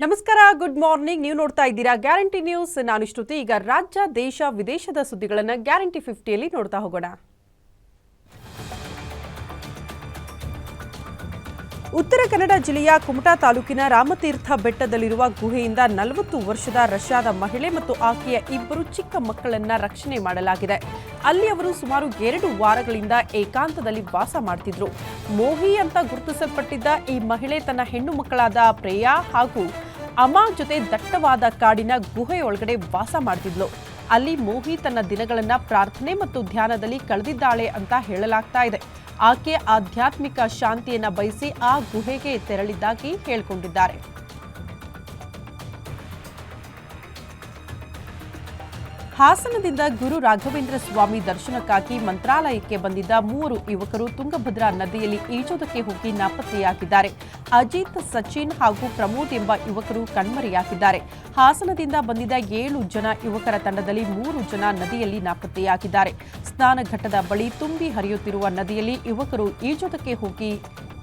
ನಮಸ್ಕಾರ good morning ನೀವು ನೋಡ್ತಾ ಇದ್ದೀರಾ ಗ್ಯಾರಂಟಿ ನ್ಯೂಸ್ ನಾನು ಶ್ರುತಿ. ಈಗ ರಾಜ್ಯ, ದೇಶ, ವಿದೇಶದ ಸುದ್ದಿಗಳನ್ನು ಗ್ಯಾರಂಟಿ ಫಿಫ್ಟಿಯಲ್ಲಿ ನೋಡ್ತಾ ಹೋಗೋಣ. ಉತ್ತರ ಕನ್ನಡ ಜಿಲ್ಲೆಯ ಕುಮಟಾ ತಾಲೂಕಿನ ರಾಮತೀರ್ಥ ಬೆಟ್ಟದಲ್ಲಿರುವ ಗುಹೆಯಿಂದ ನಲವತ್ತು ವರ್ಷದ ರಷ್ಯಾದ ಮಹಿಳೆ ಮತ್ತು ಆಕೆಯ ಇಬ್ಬರು ಚಿಕ್ಕ ಮಕ್ಕಳನ್ನ ರಕ್ಷಣೆ ಮಾಡಲಾಗಿದೆ. ಅಲ್ಲಿ ಅವರು ಸುಮಾರು ಎರಡು ವಾರಗಳಿಂದ ಏಕಾಂತದಲ್ಲಿ ವಾಸ ಮಾಡ್ತಿದ್ರು. ಮೋಹಿ ಅಂತ ಗುರುತಿಸಲ್ಪಟ್ಟಿದ್ದ ಈ ಮಹಿಳೆ ತನ್ನ ಹೆಣ್ಣು ಮಕ್ಕಳಾದ ಪ್ರೇಯಾ ಹಾಗೂ ಅಮಾ ಜೊತೆ ದಟ್ಟವಾದ ಕಾಡಿನ ಗುಹೆಯೊಳಗಡೆ ವಾಸ ಮಾಡ್ತಿದ್ಲು. ಅಲ್ಲಿ ಮೋಹಿ ತನ್ನ ದಿನಗಳನ್ನ ಪ್ರಾರ್ಥನೆ ಮತ್ತು ಧ್ಯಾನದಲ್ಲಿ ಕಳೆದಿದ್ದಾಳೆ ಅಂತ ಹೇಳಲಾಗ್ತಾ ಇದೆ. ಆಕೆ ಆಧ್ಯಾತ್ಮಿಕ ಶಾಂತಿಯನ್ನ ಬಯಸಿ ಆ ಗುಹೆಗೆ ತೆರಳಿದ್ದಾಗಿ ಹೇಳ್ಕೊಂಡಿದ್ದಾರೆ. ಹಾಸನದಿಂದ ಗುರು ರಾಘವೇಂದ್ರ ಸ್ವಾಮಿ ದರ್ಶನಕ್ಕಾಗಿ ಮಂತ್ರಾಲಯಕ್ಕೆ ಬಂದಿದ್ದ ಮೂವರು ಯುವಕರು ತುಂಗಭದ್ರಾ ನದಿಯಲ್ಲಿ ಈಜೋದಕ್ಕೆ ಹೋಗಿ ನಾಪತ್ತೆಯಾಗಿದ್ದಾರೆ. ಅಜಿತ್, ಸಚಿನ್ ಹಾಗೂ ಪ್ರಮೋದ್ ಎಂಬ ಯುವಕರು ಕಣ್ಮರೆಯಾಗಿದ್ದಾರೆ. ಹಾಸನದಿಂದ ಬಂದಿದ್ದ ಏಳು ಜನ ಯುವಕರ ತಂಡದಲ್ಲಿ ಮೂರು ಜನ ನದಿಯಲ್ಲಿ ನಾಪತ್ತೆಯಾಗಿದ್ದಾರೆ. ಸ್ನಾನಘಟ್ಟದ ಬಳಿ ತುಂಬಿ ಹರಿಯುತ್ತಿರುವ ನದಿಯಲ್ಲಿ ಯುವಕರು ಈಜೋದಕ್ಕೆ ಹೋಗಿ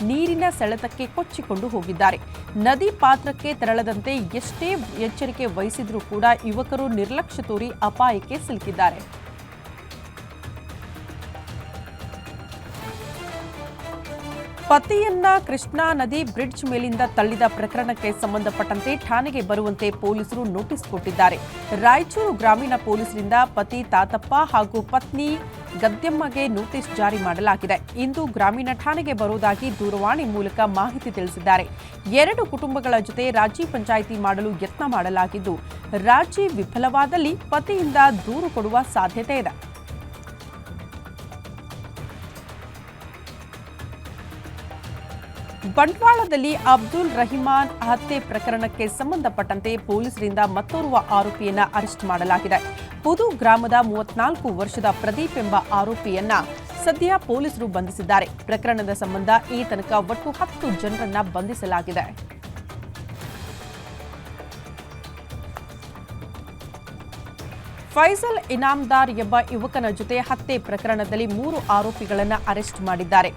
ನೀರಿನ ಸೆಳೆತಕ್ಕೆ ಕೊಚ್ಚಿಕೊಂಡು ಹೋಗಿದ್ದಾರೆ. ನದಿ ಪಾತ್ರಕ್ಕೆ ತೆರಳದಂತೆ ಎಷ್ಟೇ ಎಚ್ಚರಿಕೆ ವಹಿಸಿದ್ರೂ ಕೂಡ ಯುವಕರು ನಿರ್ಲಕ್ಷ್ಯ ತೋರಿ ಅಪಾಯಕ್ಕೆ ಸಿಲುಕಿದ್ದಾರೆ. ಪತಿಯನ್ನ ಕೃಷ್ಣಾ ನದಿ ಬ್ರಿಡ್ಜ್ ಮೇಲಿಂದ ತಳ್ಳಿದ ಪ್ರಕರಣಕ್ಕೆ ಸಂಬಂಧಪಟ್ಟಂತೆ ಠಾಣೆಗೆ ಬರುವಂತೆ ಪೊಲೀಸರು ನೋಟಿಸ್ ಕೊಟ್ಟಿದ್ದಾರೆ. ರಾಯಚೂರು ಗ್ರಾಮೀಣ ಪೊಲೀಸರಿಂದ ಪತಿ ತಾತಪ್ಪ ಹಾಗೂ ಪತ್ನಿ ಗದ್ಯಮ್ಮಗೆ ನೋಟಿಸ್ ಜಾರಿ ಮಾಡಲಾಗಿದೆ. ಇಂದು ಗ್ರಾಮೀಣ ಠಾಣೆಗೆ ಬರುವುದಾಗಿ ದೂರವಾಣಿ ಮೂಲಕ ಮಾಹಿತಿ ತಿಳಿಸಿದ್ದಾರೆ. ಎರಡು ಕುಟುಂಬಗಳ ಜೊತೆ ರಾಜಿ ಪಂಚಾಯಿತಿ ಮಾಡಲು ಯತ್ನ ಮಾಡಲಾಗಿದ್ದು, ರಾಜಿ ವಿಫಲವಾದಲ್ಲಿ ಪತಿಯಿಂದ ದೂರು ಕೊಡುವ ಸಾಧ್ಯತೆ ಇದೆ. ಬಂಟ್ವಾಳದಲ್ಲಿ ಅಬ್ದುಲ್ ರಹಿಮಾನ್ ಹತ್ಯೆ ಪ್ರಕರಣಕ್ಕೆ ಸಂಬಂಧಪಟ್ಟಂತೆ ಪೊಲೀಸರಿಂದ ಮತ್ತೋರ್ವ ಆರೋಪಿಯನ್ನ ಅರೆಸ್ಟ್ ಮಾಡಲಾಗಿದೆ. ಪುದು ಗ್ರಾಮದ ಮೂವತ್ನಾಲ್ಕು ವರ್ಷದ ಪ್ರದೀಪ್ ಎಂಬ ಆರೋಪಿಯನ್ನ ಸದ್ಯ ಪೊಲೀಸರು ಬಂಧಿಸಿದ್ದಾರೆ. ಪ್ರಕರಣದ ಸಂಬಂಧ ಈ ತನಕ ಒಟ್ಟು ಹತ್ತು ಜನರನ್ನ ಬಂಧಿಸಲಾಗಿದೆ. ಫೈಸಲ್ ಇನಾಮ್ದಾರ್ ಎಂಬ ಯುವಕನ ಜೊತೆ ಹತ್ಯೆ ಪ್ರಕರಣದಲ್ಲಿ ಮೂರು ಆರೋಪಿಗಳನ್ನು ಅರೆಸ್ಟ್ ಮಾಡಿದ್ದಾರೆ.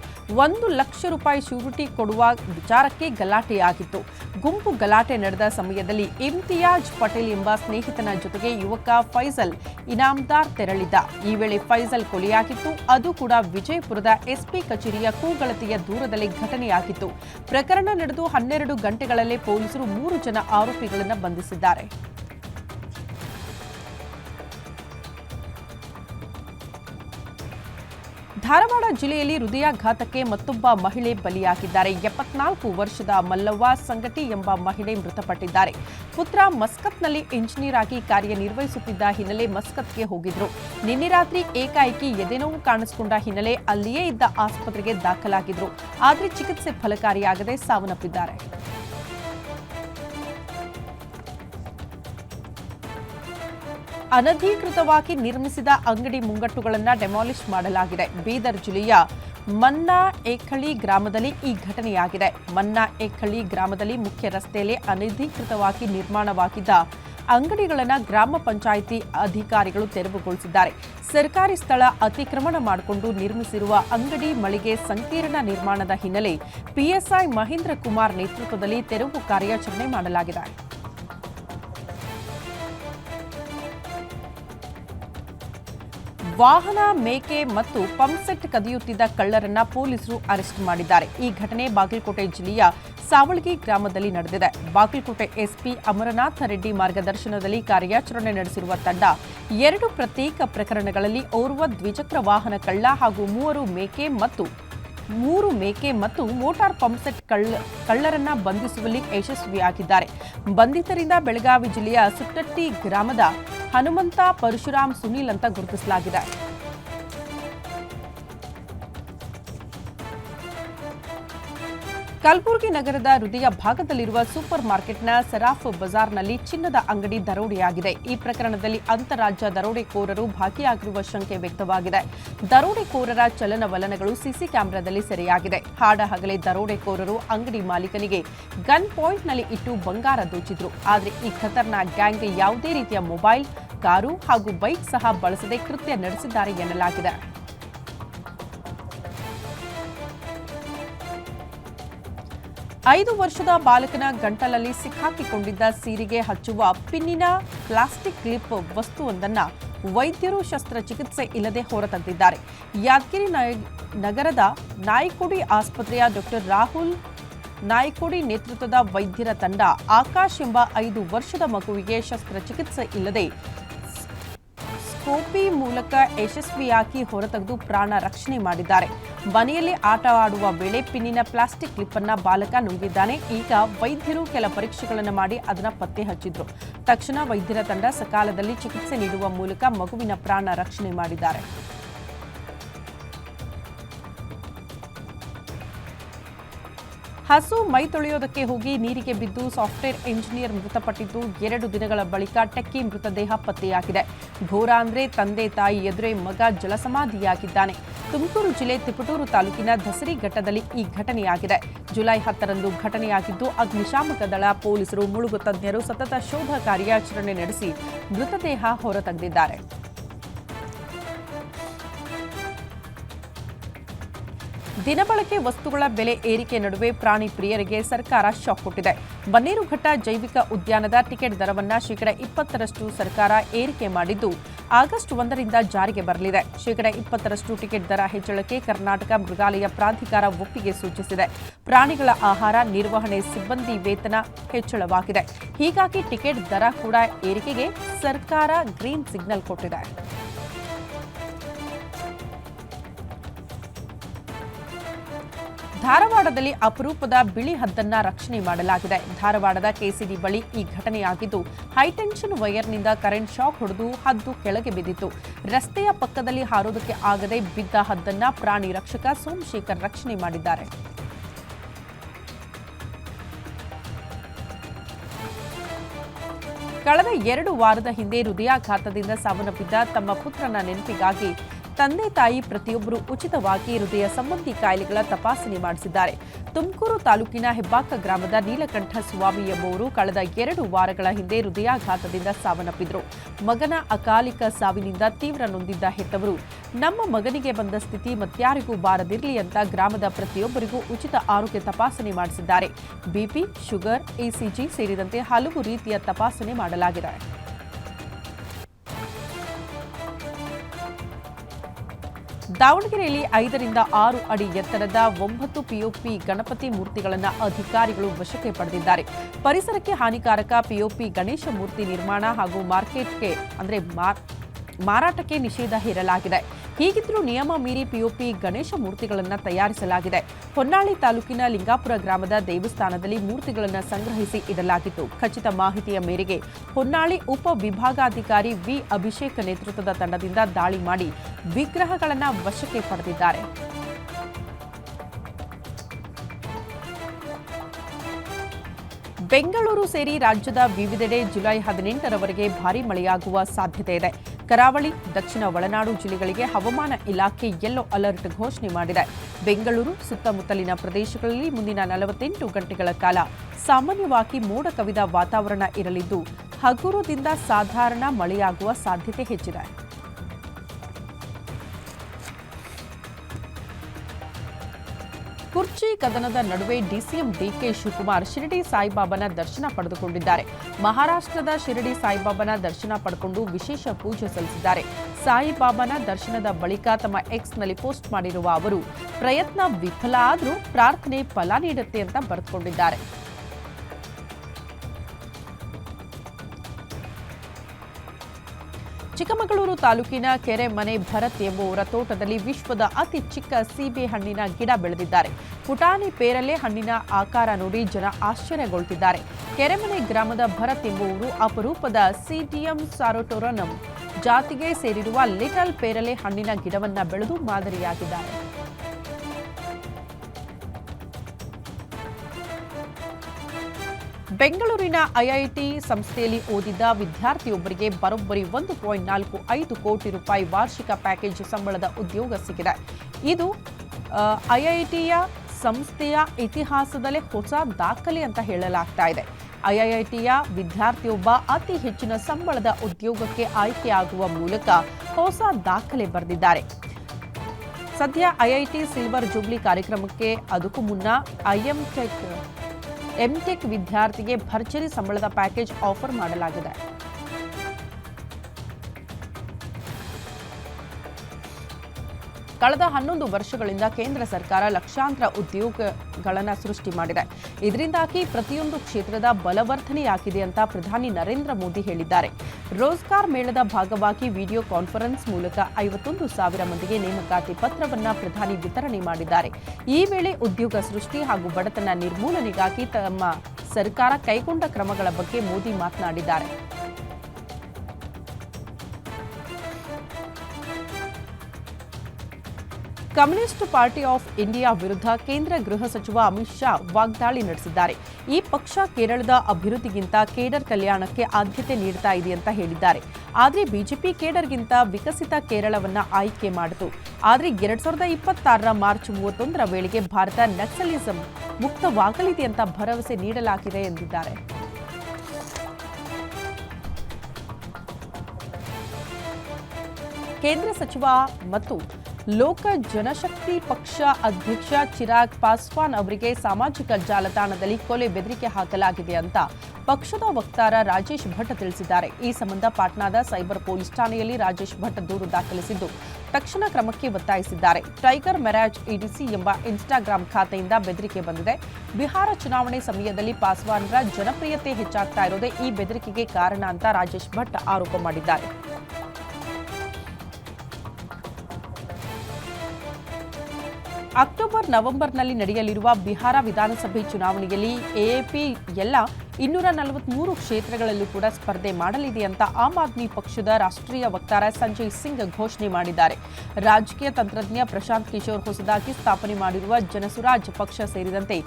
ಒಂದು ಲಕ್ಷ ರೂಪಾಯಿ ಶ್ಯೂರಿಟಿ ಕೊಡುವ ವಿಚಾರಕ್ಕೆ ಗಲಾಟೆಯಾಗಿತ್ತು. ಗುಂಪು ಗಲಾಟೆ ನಡೆದ ಸಮಯದಲ್ಲಿ ಇಮ್ತಿಯಾಜ್ ಪಟೇಲ್ ಎಂಬ ಸ್ನೇಹಿತನ ಜೊತೆಗೆ ಯುವಕ ಫೈಸಲ್ ಇನಾಮ್ದಾರ್ ತೆರಳಿದ್ದ. ಈ ವೇಳೆ ಫೈಸಲ್ ಕೊಲೆಯಾಗಿತ್ತು. ಅದು ಕೂಡ ವಿಜಯಪುರದ ಎಸ್ಪಿ ಕಚೇರಿಯ ಕೂಗಳತೆಯ ದೂರದಲ್ಲಿ ಘಟನೆಯಾಗಿತ್ತು. ಪ್ರಕರಣ ನಡೆದು ಹನ್ನೆರಡು ಗಂಟೆಗಳಲ್ಲೇ ಪೊಲೀಸರು ಮೂರು ಜನ ಆರೋಪಿಗಳನ್ನು ಬಂಧಿಸಿದ್ದಾರೆ. ಧಾರವಾಡ ಜಿಲ್ಲೆಯಲ್ಲಿ ಹೃದಯಾಘಾತಕ್ಕೆ ಮತ್ತೊಬ್ಬ ಮಹಿಳೆ ಬಲಿಯಾಗಿದ್ದಾರೆ. ಎಪ್ಪತ್ನಾಲ್ಕು ವರ್ಷದ ಮಲ್ಲವ್ವ ಸಂಗಟಿ ಎಂಬ ಮಹಿಳೆ ಮೃತಪಟ್ಟಿದ್ದಾರೆ. ಪುತ್ರ ಮಸ್ಕತ್ನಲ್ಲಿ ಇಂಜಿನಿಯರ್ ಆಗಿ ಕಾರ್ಯನಿರ್ವಹಿಸುತ್ತಿದ್ದ ಹಿನ್ನೆಲೆ ಮಸ್ಕತ್ಗೆ ಹೋಗಿದ್ರು. ನಿನ್ನೆ ರಾತ್ರಿ ಏಕಾಏಕಿ ಎದೆನೋವು ಕಾಣಿಸಿಕೊಂಡ ಹಿನ್ನೆಲೆ ಅಲ್ಲಿಯೇ ಇದ್ದ ಆಸ್ಪತ್ರೆಗೆ ದಾಖಲಾಗಿದ್ರು. ಆದರೆ ಚಿಕಿತ್ಸೆ ಫಲಕಾರಿಯಾಗದೆ ಸಾವನ್ನಪ್ಪಿದ್ದಾರೆ. ಅನಧಿಕೃತವಾಗಿ ನಿರ್ಮಿಸಿದ ಅಂಗಡಿ ಮುಂಗಟ್ಟುಗಳನ್ನು ಡೆಮಾಲಿಷ್ ಮಾಡಲಾಗಿದೆ. ಬೀದರ್ ಜಿಲ್ಲೆಯ ಮನ್ನಾ ಏಕಳಿ ಗ್ರಾಮದಲ್ಲಿ ಈ ಘಟನೆಯಾಗಿದೆ. ಮನ್ನಾ ಏಕಳಿ ಗ್ರಾಮದಲ್ಲಿ ಮುಖ್ಯ ರಸ್ತೆಯಲ್ಲಿ ಅನಧಿಕೃತವಾಗಿ ನಿರ್ಮಾಣವಾಗಿದ್ದ ಅಂಗಡಿಗಳನ್ನು ಗ್ರಾಮ ಪಂಚಾಯಿತಿ ಅಧಿಕಾರಿಗಳು ತೆರವುಗೊಳಿಸಿದ್ದಾರೆ. ಸರ್ಕಾರಿ ಸ್ಥಳ ಅತಿಕ್ರಮಣ ಮಾಡಿಕೊಂಡು ನಿರ್ಮಿಸಿರುವ ಅಂಗಡಿ ಮಳಿಗೆ ಸಂಕೀರ್ಣ ನಿರ್ಮಾಣದ ಹಿನ್ನೆಲೆ ಪಿಎಸ್ಐ ಮಹೇಂದ್ರ ಕುಮಾರ್ ನೇತೃತ್ವದಲ್ಲಿ ತೆರವು ಕಾರ್ಯಾಚರಣೆ ಮಾಡಲಾಗಿದೆ. ವಾಹನ, ಮೇಕೆ ಮತ್ತು ಪಂಪ್ಸೆಟ್ ಕದಿಯುತ್ತಿದ್ದ ಕಳ್ಳರನ್ನ ಪೊಲೀಸರು ಅರೆಸ್ಟ್ ಮಾಡಿದ್ದಾರೆ. ಈ ಘಟನೆ ಬಾಗಲಕೋಟೆ ಜಿಲ್ಲೆಯ ಸಾವಳಗಿ ಗ್ರಾಮದಲ್ಲಿ ನಡೆದಿದೆ. ಬಾಗಲಕೋಟೆ ಎಸ್ಪಿ ಅಮರನಾಥ ರೆಡ್ಡಿ ಮಾರ್ಗದರ್ಶನದಲ್ಲಿ ಕಾರ್ಯಾಚರಣೆ ನಡೆಸಿರುವ ತಂಡ ಎರಡು ಪ್ರತ್ಯೇಕ ಪ್ರಕರಣಗಳಲ್ಲಿ ಓರ್ವ ದ್ವಿಚಕ್ರ ವಾಹನ ಕಳ್ಳ ಹಾಗೂ ಮೂವರು ಮೇಕೆ ಮತ್ತು ಮೂರು ಮೇಕೆ ಮತ್ತು ಮೋಟಾರ್ ಪಂಪ್ಸೆಟ್ ಕಳ್ಳ ಕಳ್ಳರನ್ನ ಬಂಧಿಸುವಲ್ಲಿ ಯಶಸ್ವಿಯಾಗಿದ್ದಾರೆ. ಬಂಧಿತರಿಂದ ಬೆಳಗಾವಿ ಜಿಲ್ಲೆಯ ಸುಟ್ಟಟ್ಟಿ ಗ್ರಾಮದ ಹನುಮಂತ ಪರಶುರಾಮ್ ಸುನೀಲ್ ಅಂತ ಗುರುತಿಸಲಾಗಿದೆ. ಕಲಬುರಗಿ ನಗರದ ಹೃದಯ ಭಾಗದಲ್ಲಿರುವ ಸೂಪರ್ ಮಾರ್ಕೆಟ್ನ ಸರಾಫ್ ಬಜಾರ್ನಲ್ಲಿ ಚಿನ್ನದ ಅಂಗಡಿ ದರೋಡೆಯಾಗಿದೆ. ಈ ಪ್ರಕರಣದಲ್ಲಿ ಅಂತಾರಾಜ್ಯ ದರೋಡೆಕೋರರು ಭಾಗಿಯಾಗಿರುವ ಶಂಕೆ ವ್ಯಕ್ತವಾಗಿದೆ. ದರೋಡೆಕೋರರ ಚಲನವಲನಗಳು ಸಿಸಿ ಕ್ಯಾಮೆರಾದಲ್ಲಿ ಸೆರೆಯಾಗಿದೆ. ಹಾಡ ಹಗಲೇ ದರೋಡೆಕೋರರು ಅಂಗಡಿ ಮಾಲೀಕನಿಗೆ ಗನ್ ಪಾಯಿಂಟ್ನಲ್ಲಿ ಇಟ್ಟು ಬಂಗಾರ ದೋಚಿದ್ರು. ಆದರೆ ಈ ಖತರ್ನಾಕ್ ಗ್ಯಾಂಗ್ಗೆ ಯಾವುದೇ ರೀತಿಯ ಮೊಬೈಲ್, ಕಾರು ಹಾಗೂ ಬೈಕ್ ಸಹ ಬಳಸದೆ ಕೃತ್ಯ ನಡೆಸಿದ್ದಾರೆ ಎನ್ನಲಾಗಿದೆ. ಐದು ವರ್ಷದ ಬಾಲಕನ ಗಂಟಲಲ್ಲಿ ಸಿಕ್ಕಾಕಿಕೊಂಡಿದ್ದ ಸೀರಿಗೆ ಹಚ್ಚುವ ಪಿನ್ನಿನ ಪ್ಲಾಸ್ಟಿಕ್ ಕ್ಲಿಪ್ ವಸ್ತುವೊಂದನ್ನು ವೈದ್ಯರು ಶಸ್ತ್ರಚಿಕಿತ್ಸೆ ಇಲ್ಲದೆ ಹೊರತಂದಿದ್ದಾರೆ. ಯಾದಗಿರಿ ನಗರದ ನಾಯ್ಕೋಡಿ ಆಸ್ಪತ್ರೆಯ ಡಾಕ್ಟರ್ ರಾಹುಲ್ ನಾಯ್ಕೋಡಿ ನೇತೃತ್ವದ ವೈದ್ಯರ ತಂಡ ಆಕಾಶ್ ಎಂಬ ಐದು ವರ್ಷದ ಮಗುವಿಗೆ ಶಸ್ತ್ರಚಿಕಿತ್ಸೆ ಇಲ್ಲದೆ ಸ್ಕೋಪಿ ಮೂಲಕ ಯಶಸ್ವಿಯಾಗಿ ಹೊರತೆಗೆದು ಪ್ರಾಣ ರಕ್ಷಣೆ ಮಾಡಿದ್ದಾರೆ. ಮನೆಯಲ್ಲಿ ಆಟ ಆಡುವ ವೇಳೆ ಪಿನ್ನಿನ ಪ್ಲಾಸ್ಟಿಕ್ ಕ್ಲಿಪ್ ಅನ್ನ ಬಾಲಕ ನುಂಗಿದ್ದಾನೆ. ಈಗ ವೈದ್ಯರು ಕೆಲ ಪರೀಕ್ಷೆಗಳನ್ನು ಮಾಡಿ ಅದನ್ನ ಪತ್ತೆ ಹಚ್ಚಿದ್ರು. ತಕ್ಷಣ ವೈದ್ಯರ ತಂಡ ಸಕಾಲದಲ್ಲಿ ಚಿಕಿತ್ಸೆ ನೀಡುವ ಮೂಲಕ ಮಗುವಿನ ಪ್ರಾಣ ರಕ್ಷಣೆ ಮಾಡಿದ್ದಾರೆ. ಹಸು ಮೈ ತೊಳೆಯೋದಕ್ಕೆ ಹೋಗಿ ನೀರಿಗೆ ಬಿದ್ದು ಸಾಫ್ಟ್ವೇರ್ ಇಂಜಿನಿಯರ್ ಮೃತಪಟ್ಟಿದ್ದು ಎರಡು ದಿನಗಳ ಬಳಿಕ ಟೆಕ್ಕಿ ಮೃತದೇಹ ಪತ್ತೆಯಾಗಿದೆ. ಘೋರ ಅಂದ್ರೆ ತಂದೆ ತಾಯಿ ಎದುರೇ ಮಗ ಜಲಸಮಾಧಿಯಾಗಿದ್ದಾನೆ. ತುಮಕೂರು ಜಿಲ್ಲೆ ತಿಪಟೂರು ತಾಲೂಕಿನ ದಸರಿ ಘಟ್ಟದಲ್ಲಿ ಈ ಘಟನೆಯಾಗಿದೆ. ಜುಲೈ ಹತ್ತರಂದು ಘಟನೆಯಾಗಿದ್ದು ಅಗ್ನಿಶಾಮಕ ದಳ ಪೊಲೀಸರು ಮುಳುಗು ತಜ್ಞರು ಸತತ ಶೋಧ ಕಾರ್ಯಾಚರಣೆ ನಡೆಸಿ ಮೃತದೇಹ ಹೊರತೆಗೆದಿದ್ದಾರೆ. ದಿನಬಳಕೆ ವಸ್ತುಗಳ ಬೆಲೆ ಏರಿಕೆ ನಡುವೆ ಪ್ರಾಣಿ ಪ್ರಿಯರಿಗೆ ಸರ್ಕಾರ ಶಾಕ್ ಕೊಟ್ಟಿದೆ. ಬನ್ನೇರುಘಟ್ಟ ಜೈವಿಕ ಉದ್ಯಾನದ ಟಿಕೆಟ್ ದರವನ್ನು ಶೇಕಡ ಇಪ್ಪತ್ತರಷ್ಟು ಸರ್ಕಾರ ಏರಿಕೆ ಮಾಡಿದ್ದು ಆಗಸ್ಟ್ ಒಂದರಿಂದ ಜಾರಿಗೆ ಬರಲಿದೆ. ಶೇಕಡ ಇಪ್ಪತ್ತರಷ್ಟು ಟಿಕೆಟ್ ದರ ಹೆಚ್ಚಳಕ್ಕೆ ಕರ್ನಾಟಕ ಮೃಗಾಲಯ ಪ್ರಾಧಿಕಾರ ಒಪ್ಪಿಗೆ ಸೂಚಿಸಿದೆ. ಪ್ರಾಣಿಗಳ ಆಹಾರ, ನಿರ್ವಹಣೆ, ಸಿಬ್ಬಂದಿ ವೇತನ ಹೆಚ್ಚಳವಾಗಿದೆ. ಹೀಗಾಗಿ ಟಿಕೆಟ್ ದರ ಕೂಡ ಏರಿಕೆಗೆ ಸರ್ಕಾರ ಗ್ರೀನ್ ಸಿಗ್ನಲ್ ಕೊಟ್ಟಿದೆ. ಧಾರವಾಡದಲ್ಲಿ ಅಪರೂಪದ ಬಿಳಿ ಹದ್ದನ್ನ ರಕ್ಷಣೆ ಮಾಡಲಾಗಿದೆ. ಧಾರವಾಡದ ಕೆಸಿಡಿ ಬಳಿ ಈ ಘಟನೆಯಾಗಿದ್ದು ಹೈಟೆನ್ಷನ್ ವೈರ್ನಿಂದ ಕರೆಂಟ್ ಶಾಕ್ ಹೊಡೆದು ಹದ್ದು ಕೆಳಗೆ ಬಿದ್ದಿತ್ತು. ರಸ್ತೆಯ ಪಕ್ಕದಲ್ಲಿ ಹಾರೋದಕ್ಕೆ ಆಗದೆ ಬಿದ್ದ ಹದ್ದನ್ನ ಪ್ರಾಣಿ ರಕ್ಷಕ ಸೋಮಶೇಖರ್ ರಕ್ಷಣೆ ಮಾಡಿದ್ದಾರೆ. ಕಳೆದ ಎರಡು ವಾರದ ಹಿಂದೆ ಹೃದಯಾಘಾತದಿಂದ ಸಾವನ್ನಪ್ಪಿದ್ದ ತಮ್ಮ ಪುತ್ರನ ನೆನಪಿಗಾಗಿ ತಂದೆ ತಾಯಿ ಪ್ರತಿಯೊಬ್ಬರು ಉಚಿತವಾಗಿ ಹೃದಯ ಸಂಬಂಧಿ ಕಾಯಿಲೆಗಳ ತಪಾಸಣೆ ಮಾಡಿಸಿದ್ದಾರೆ. ತುಮಕೂರು ತಾಲೂಕಿನ ಹೆಬ್ಬಾಕ ಗ್ರಾಮದ ನೀಲಕಂಠ ಸ್ವಾಮಿ ಎಂಬುವರು ಕಳೆದ ಎರಡು ವಾರಗಳ ಹಿಂದೆ ಹೃದಯಾಘಾತದಿಂದ ಸಾವನ್ನಪ್ಪಿದ್ರು. ಮಗನ ಅಕಾಲಿಕ ಸಾವಿನಿಂದ ತೀವ್ರ ನೊಂದಿದ್ದ ಹೆತ್ತವರು, ನಮ್ಮ ಮಗನಿಗೆ ಬಂದ ಸ್ಥಿತಿ ಮತ್ಯಾರಿಗೂ ಬಾರದಿರಲಿ ಅಂತ ಗ್ರಾಮದ ಪ್ರತಿಯೊಬ್ಬರಿಗೂ ಉಚಿತ ಆರೋಗ್ಯ ತಪಾಸಣೆ ಮಾಡಿಸಿದ್ದಾರೆ. ಬಿಪಿ, ಶುಗರ್ ಎಸಿಜಿ ಸೇರಿದಂತೆ ಹಲವು ರೀತಿಯ ತಪಾಸಣೆ ಮಾಡಲಾಗಿದೆ. ದಾವಣಗೆರೆಯಲ್ಲಿ ಐದರಿಂದ ಆರು ಅಡಿ ಎತ್ತರದ ಒಂಬತ್ತು ಪಿಒಪಿ ಗಣಪತಿ ಮೂರ್ತಿಗಳನ್ನು ಅಧಿಕಾರಿಗಳು ವಶಕ್ಕೆ ಪಡೆದಿದ್ದಾರೆ. ಪರಿಸರಕ್ಕೆ ಹಾನಿಕಾರಕ ಪಿಒಪಿ ಗಣೇಶ ಮೂರ್ತಿ ನಿರ್ಮಾಣ ಹಾಗೂ ಮಾರ್ಕೆಟ್ಗೆ, ಅಂದರೆ ಮಾರ್- ಮಾರಾಟಕ್ಕೆ ನಿಷೇಧ ಹೇರಲಾಗಿದೆ. ಹೀಗಿದ್ರೂ ನಿಯಮ ಮೀರಿ ಪಿಒಪಿ ಗಣೇಶ ಮೂರ್ತಿಗಳನ್ನು ತಯಾರಿಸಲಾಗಿದೆ. ಹೊನ್ನಾಳಿ ತಾಲೂಕಿನ ಲಿಂಗಾಪುರ ಗ್ರಾಮದ ದೇವಸ್ಥಾನದಲ್ಲಿ ಮೂರ್ತಿಗಳನ್ನು ಸಂಗ್ರಹಿಸಿ ಇಡಲಾಗಿತ್ತು. ಖಚಿತ ಮಾಹಿತಿಯ ಮೇರೆಗೆ ಹೊನ್ನಾಳಿ ಉಪ ವಿಭಾಗಾಧಿಕಾರಿ ವಿ ಅಭಿಷೇಕ್ ನೇತೃತ್ವದ ತಂಡದಿಂದ ದಾಳಿ ಮಾಡಿ ವಿಗ್ರಹಗಳನ್ನು ವಶಕ್ಕೆ ಪಡೆದಿದ್ದಾರೆ. ಬೆಂಗಳೂರು ಸೇರಿ ರಾಜ್ಯದ ವಿವಿಧೆಡೆ ಜುಲೈ ಹದಿನೆಂಟರವರೆಗೆ ಭಾರೀ ಮಳೆಯಾಗುವ ಸಾಧ್ಯತೆ ಇದೆ. ಕರಾವಳಿ, ದಕ್ಷಿಣ ಒಳನಾಡು ಜಿಲ್ಲೆಗಳಿಗೆ ಹವಾಮಾನ ಇಲಾಖೆ ಯೆಲ್ಲೋ ಅಲರ್ಟ್ ಘೋಷಣೆ ಮಾಡಿದೆ. ಬೆಂಗಳೂರು ಸುತ್ತಮುತ್ತಲಿನ ಪ್ರದೇಶಗಳಲ್ಲಿ ಮುಂದಿನ ನಲವತ್ತೆಂಟು ಗಂಟೆಗಳ ಕಾಲ ಸಾಮಾನ್ಯವಾಗಿ ಮೋಡ ಕವಿದ ವಾತಾವರಣ ಇರಲಿದ್ದು, ಹಗುರದಿಂದ ಸಾಧಾರಣ ಮಳೆಯಾಗುವ ಸಾಧ್ಯತೆ ಹೆಚ್ಚಿದೆ. ಕುರ್ಚಿ ಕದನದ ನಡುವೆ ಡಿಸಿಎಂ ಡಿಕೆ ಶಿವಕುಮಾರ್ ಶಿರಡಿ ಸಾಯಿಬಾಬಾನ ದರ್ಶನ ಪಡೆದುಕೊಂಡಿದ್ದಾರೆ. ಮಹಾರಾಷ್ಟ್ರದ ಶಿರಡಿ ಸಾಯಿಬಾಬಾನ ದರ್ಶನ ಪಡೆದುಕೊಂಡು ವಿಶೇಷ ಪೂಜೆ ಸಲ್ಲಿಸಿದ್ದಾರೆ. ಸಾಯಿಬಾಬಾನ ದರ್ಶನದ ಬಳಿಕ ತಮ್ಮ ಎಕ್ಸ್ನಲ್ಲಿ ಪೋಸ್ಟ್ ಮಾಡಿರುವ ಅವರು, ಪ್ರಯತ್ನ ವಿಫಲ ಆದರೂ ಪ್ರಾರ್ಥನೆ ಫಲ ನೀಡುತ್ತೆ ಅಂತ ಬರೆದುಕೊಂಡಿದ್ದಾರೆ. ಚಿಕ್ಕಮಗಳೂರು ತಾಲೂಕಿನ ಕೆರೆಮನೆ ಭರತ್ ಎಂಬುವರ ತೋಟದಲ್ಲಿ ವಿಶ್ವದ ಅತಿ ಚಿಕ್ಕ ಸೀಬೆ ಹಣ್ಣಿನ ಗಿಡ ಬೆಳೆದಿದ್ದಾರೆ. ಪುಟಾಣಿ ಪೇರಲೆ ಹಣ್ಣಿನ ಆಕಾರ ನೋಡಿ ಜನ ಆಶ್ಚರ್ಯಗೊಳ್ತಿದ್ದಾರೆ. ಕೆರೆಮನೆ ಗ್ರಾಮದ ಭರತ್ ಎಂಬುವರು ಅಪರೂಪದ ಸಿಟಿಎಂ ಸಾರೋಟೋರನಂ ಜಾತಿಗೆ ಸೇರಿರುವ ಲಿಟಲ್ ಪೇರಲೆ ಹಣ್ಣಿನ ಗಿಡವನ್ನು ಬೆಳೆದು ಮಾದರಿಯಾಗಿದ್ದಾರೆ. ಬೆಂಗಳೂರಿನ ಐಐಟಿ ಸಂಸ್ಥೆಯಲ್ಲಿ ಓದಿದ್ದ ವಿದ್ಯಾರ್ಥಿಯೊಬ್ಬರಿಗೆ ಬರೋಬ್ಬರಿ ಒಂದು ಪಾಯಿಂಟ್ ನಾಲ್ಕು ಐದು ಕೋಟಿ ರೂಪಾಯಿ ವಾರ್ಷಿಕ ಪ್ಯಾಕೇಜ್ ಸಂಬಳದ ಉದ್ಯೋಗ ಸಿಕ್ಕಿದೆ. ಇದು ಐಐಟಿಯ ಸಂಸ್ಥೆಯ ಇತಿಹಾಸದಲ್ಲೇ ಹೊಸ ದಾಖಲೆ ಅಂತ ಹೇಳಲಾಗ್ತಾ ಇದೆ. ಐಐಐಟಿಯ ವಿದ್ಯಾರ್ಥಿಯೊಬ್ಬ ಅತಿ ಹೆಚ್ಚಿನ ಸಂಬಳದ ಉದ್ಯೋಗಕ್ಕೆ ಆಯ್ಕೆಯಾಗುವ ಮೂಲಕ ಹೊಸ ದಾಖಲೆ ಬರೆದಿದ್ದಾರೆ. ಸದ್ಯ ಐಐಟಿ ಸಿಲ್ವರ್ ಜೂಬ್ಲಿ ಕಾರ್ಯಕ್ರಮಕ್ಕೆ ಅದಕ್ಕೂ ಮುನ್ನ ಐಎಂ ಟೆಕ್ ಎಂಟೆಕ್ ವಿದ್ಯಾರ್ಥಿಗೆ ಭರ್ಜರಿ ಸಂಬಳದ ಪ್ಯಾಕೇಜ್ ಆಫರ್ ಮಾಡಲಾಗಿದೆ. ಕಳೆದ ಹನ್ನೊಂದು ವರ್ಷಗಳಿಂದ ಕೇಂದ್ರ ಸರ್ಕಾರ ಲಕ್ಷಾಂತರ ಉದ್ಯೋಗಗಳನ್ನು ಸೃಷ್ಟಿ ಮಾಡಿದೆ. ಇದರಿಂದಾಗಿ ಪ್ರತಿಯೊಂದು ಕ್ಷೇತ್ರದ ಬಲವರ್ಧನೆಯಾಗಿದೆ ಅಂತ ಪ್ರಧಾನಿ ನರೇಂದ್ರ ಮೋದಿ ಹೇಳಿದ್ದಾರೆ. ರೋಜ್ಗಾರ್ ಮೇಳದ ಭಾಗವಾಗಿ ವಿಡಿಯೋ ಕಾನ್ಫರೆನ್ಸ್ ಮೂಲಕ ಐವತ್ತೊಂದು ಸಾವಿರ ಮಂದಿಗೆ ನೇಮಕಾತಿ ಪತ್ರವನ್ನ ಪ್ರಧಾನಿ ವಿತರಣೆ ಮಾಡಿದ್ದಾರೆ. ಈ ವೇಳೆ ಉದ್ಯೋಗ ಸೃಷ್ಟಿ ಹಾಗೂ ಬಡತನ ನಿರ್ಮೂಲನೆಗಾಗಿ ತಮ್ಮ ಸರ್ಕಾರ ಕೈಗೊಂಡ ಕ್ರಮಗಳ ಬಗ್ಗೆ ಮೋದಿ ಮಾತನಾಡಿದ್ದಾರೆ. ಕಮ್ಯುನಿಸ್ಟ್ ಪಾರ್ಟಿ ಆಫ್ ಇಂಡಿಯಾ ವಿರುದ್ಧ ಕೇಂದ್ರ ಗೃಹ ಸಚಿವ ಅಮಿತ್ ಶಾ ವಾಗ್ದಾಳಿ ನಡೆಸಿದ್ದಾರೆ. ಈ ಪಕ್ಷ ಕೇರಳದ ಅಭಿವೃದ್ಧಿಗಿಂತ ಕೇಡರ್ ಕಲ್ಯಾಣಕ್ಕೆ ಆದ್ಯತೆ ನೀಡ್ತಾ ಇದೆ ಅಂತ ಹೇಳಿದ್ದಾರೆ. ಆದರೆ ಬಿಜೆಪಿ ಕೇಡರ್ಗಿಂತ ವಿಕಸಿತ ಕೇರಳವನ್ನ ಆಯ್ಕೆ ಮಾಡಿತು. ಆದರೆ ಎರಡ್ ಸಾವಿರದ ಇಪ್ಪತ್ತಾರರ ಮಾರ್ಚ್ ಮೂವತ್ತೊಂದರ ವೇಳೆಗೆ ಭಾರತ ನಕ್ಸಲಿಸಂ ಮುಕ್ತವಾಗಲಿದೆ ಅಂತ ಭರವಸೆ ನೀಡಲಾಗಿದೆ ಎಂದಿದ್ದಾರೆ. ಕೇಂದ್ರ ಸಚಿವ ಮತ್ತು ಲೋಕ ಜನಶಕ್ತಿ ಪಕ್ಷ ಅಧ್ಯಕ್ಷ ಚಿರಾಗ್ ಪಾಸ್ವಾನ್ ಅವರಿಗೆ ಸಾಮಾಜಿಕ ಜಾಲತಾಣದಲ್ಲಿ ಕೊಲೆ ಬೆದರಿಕೆ ಹಾಕಲಾಗಿದೆ ಅಂತ ಪಕ್ಷದ ವಕ್ತಾರ ರಾಜೇಶ್ ಭಟ್ ತಿಳಿಸಿದ್ದಾರೆ. ಈ ಸಂಬಂಧ ಪಾಟ್ನಾದ ಸೈಬರ್ ಪೊಲೀಸ್ ಠಾಣೆಯಲ್ಲಿ ರಾಜೇಶ್ ಭಟ್ ದೂರು ದಾಖಲಿಸಿದ್ದು ತಕ್ಷಣ ಕ್ರಮಕ್ಕೆ ಒತ್ತಾಯಿಸಿದ್ದಾರೆ. ಟೈಗರ್ ಮೆರಾಜ್ ಇಡಿಸಿ ಎಂಬ ಇನ್ಸ್ಟಾಗ್ರಾಂ ಖಾತೆಯಿಂದ ಬೆದರಿಕೆ ಬಂದಿದೆ. ಬಿಹಾರ ಚುನಾವಣೆ ಸಮಯದಲ್ಲಿ ಪಾಸ್ವಾನ್ರ ಜನಪ್ರಿಯತೆ ಹೆಚ್ಚಾಗ್ತಾ ಇರೋದೇ ಈ ಬೆದರಿಕೆಗೆ ಕಾರಣ ಅಂತ ರಾಜೇಶ್ ಭಟ್ ಆರೋಪ ಮಾಡಿದ್ದಾರೆ. ಅಕ್ಟೋಬರ್, ನವೆಂಬರ್ನಲ್ಲಿ ನಡೆಯಲಿರುವ ಬಿಹಾರ ವಿಧಾನಸಭೆ ಚುನಾವಣೆಯಲ್ಲಿ ಎಎಪಿ ಎಲ್ಲ ಇನ್ನೂರ ನಲವತ್ಮೂರು ಕ್ಷೇತ್ರಗಳಲ್ಲೂ ಕೂಡ ಸ್ಪರ್ಧೆ ಮಾಡಲಿದೆ ಅಂತ ಆಮ್ ಆದ್ಮಿ ಪಕ್ಷದ ರಾಷ್ಟ್ರೀಯ ವಕ್ತಾರ ಸಂಜಯ್ ಸಿಂಗ್ ಘೋಷಣೆ ಮಾಡಿದ್ದಾರೆ. ರಾಜಕೀಯ ತಂತ್ರಜ್ಞ ಪ್ರಶಾಂತ್ ಕಿಶೋರ್ ಹೊಸದಾಗಿ ಸ್ಥಾಪನೆ ಮಾಡಿರುವ ಜನಸುರಾಜ್ ಪಕ್ಷ ಸೇರಿದಂತೆ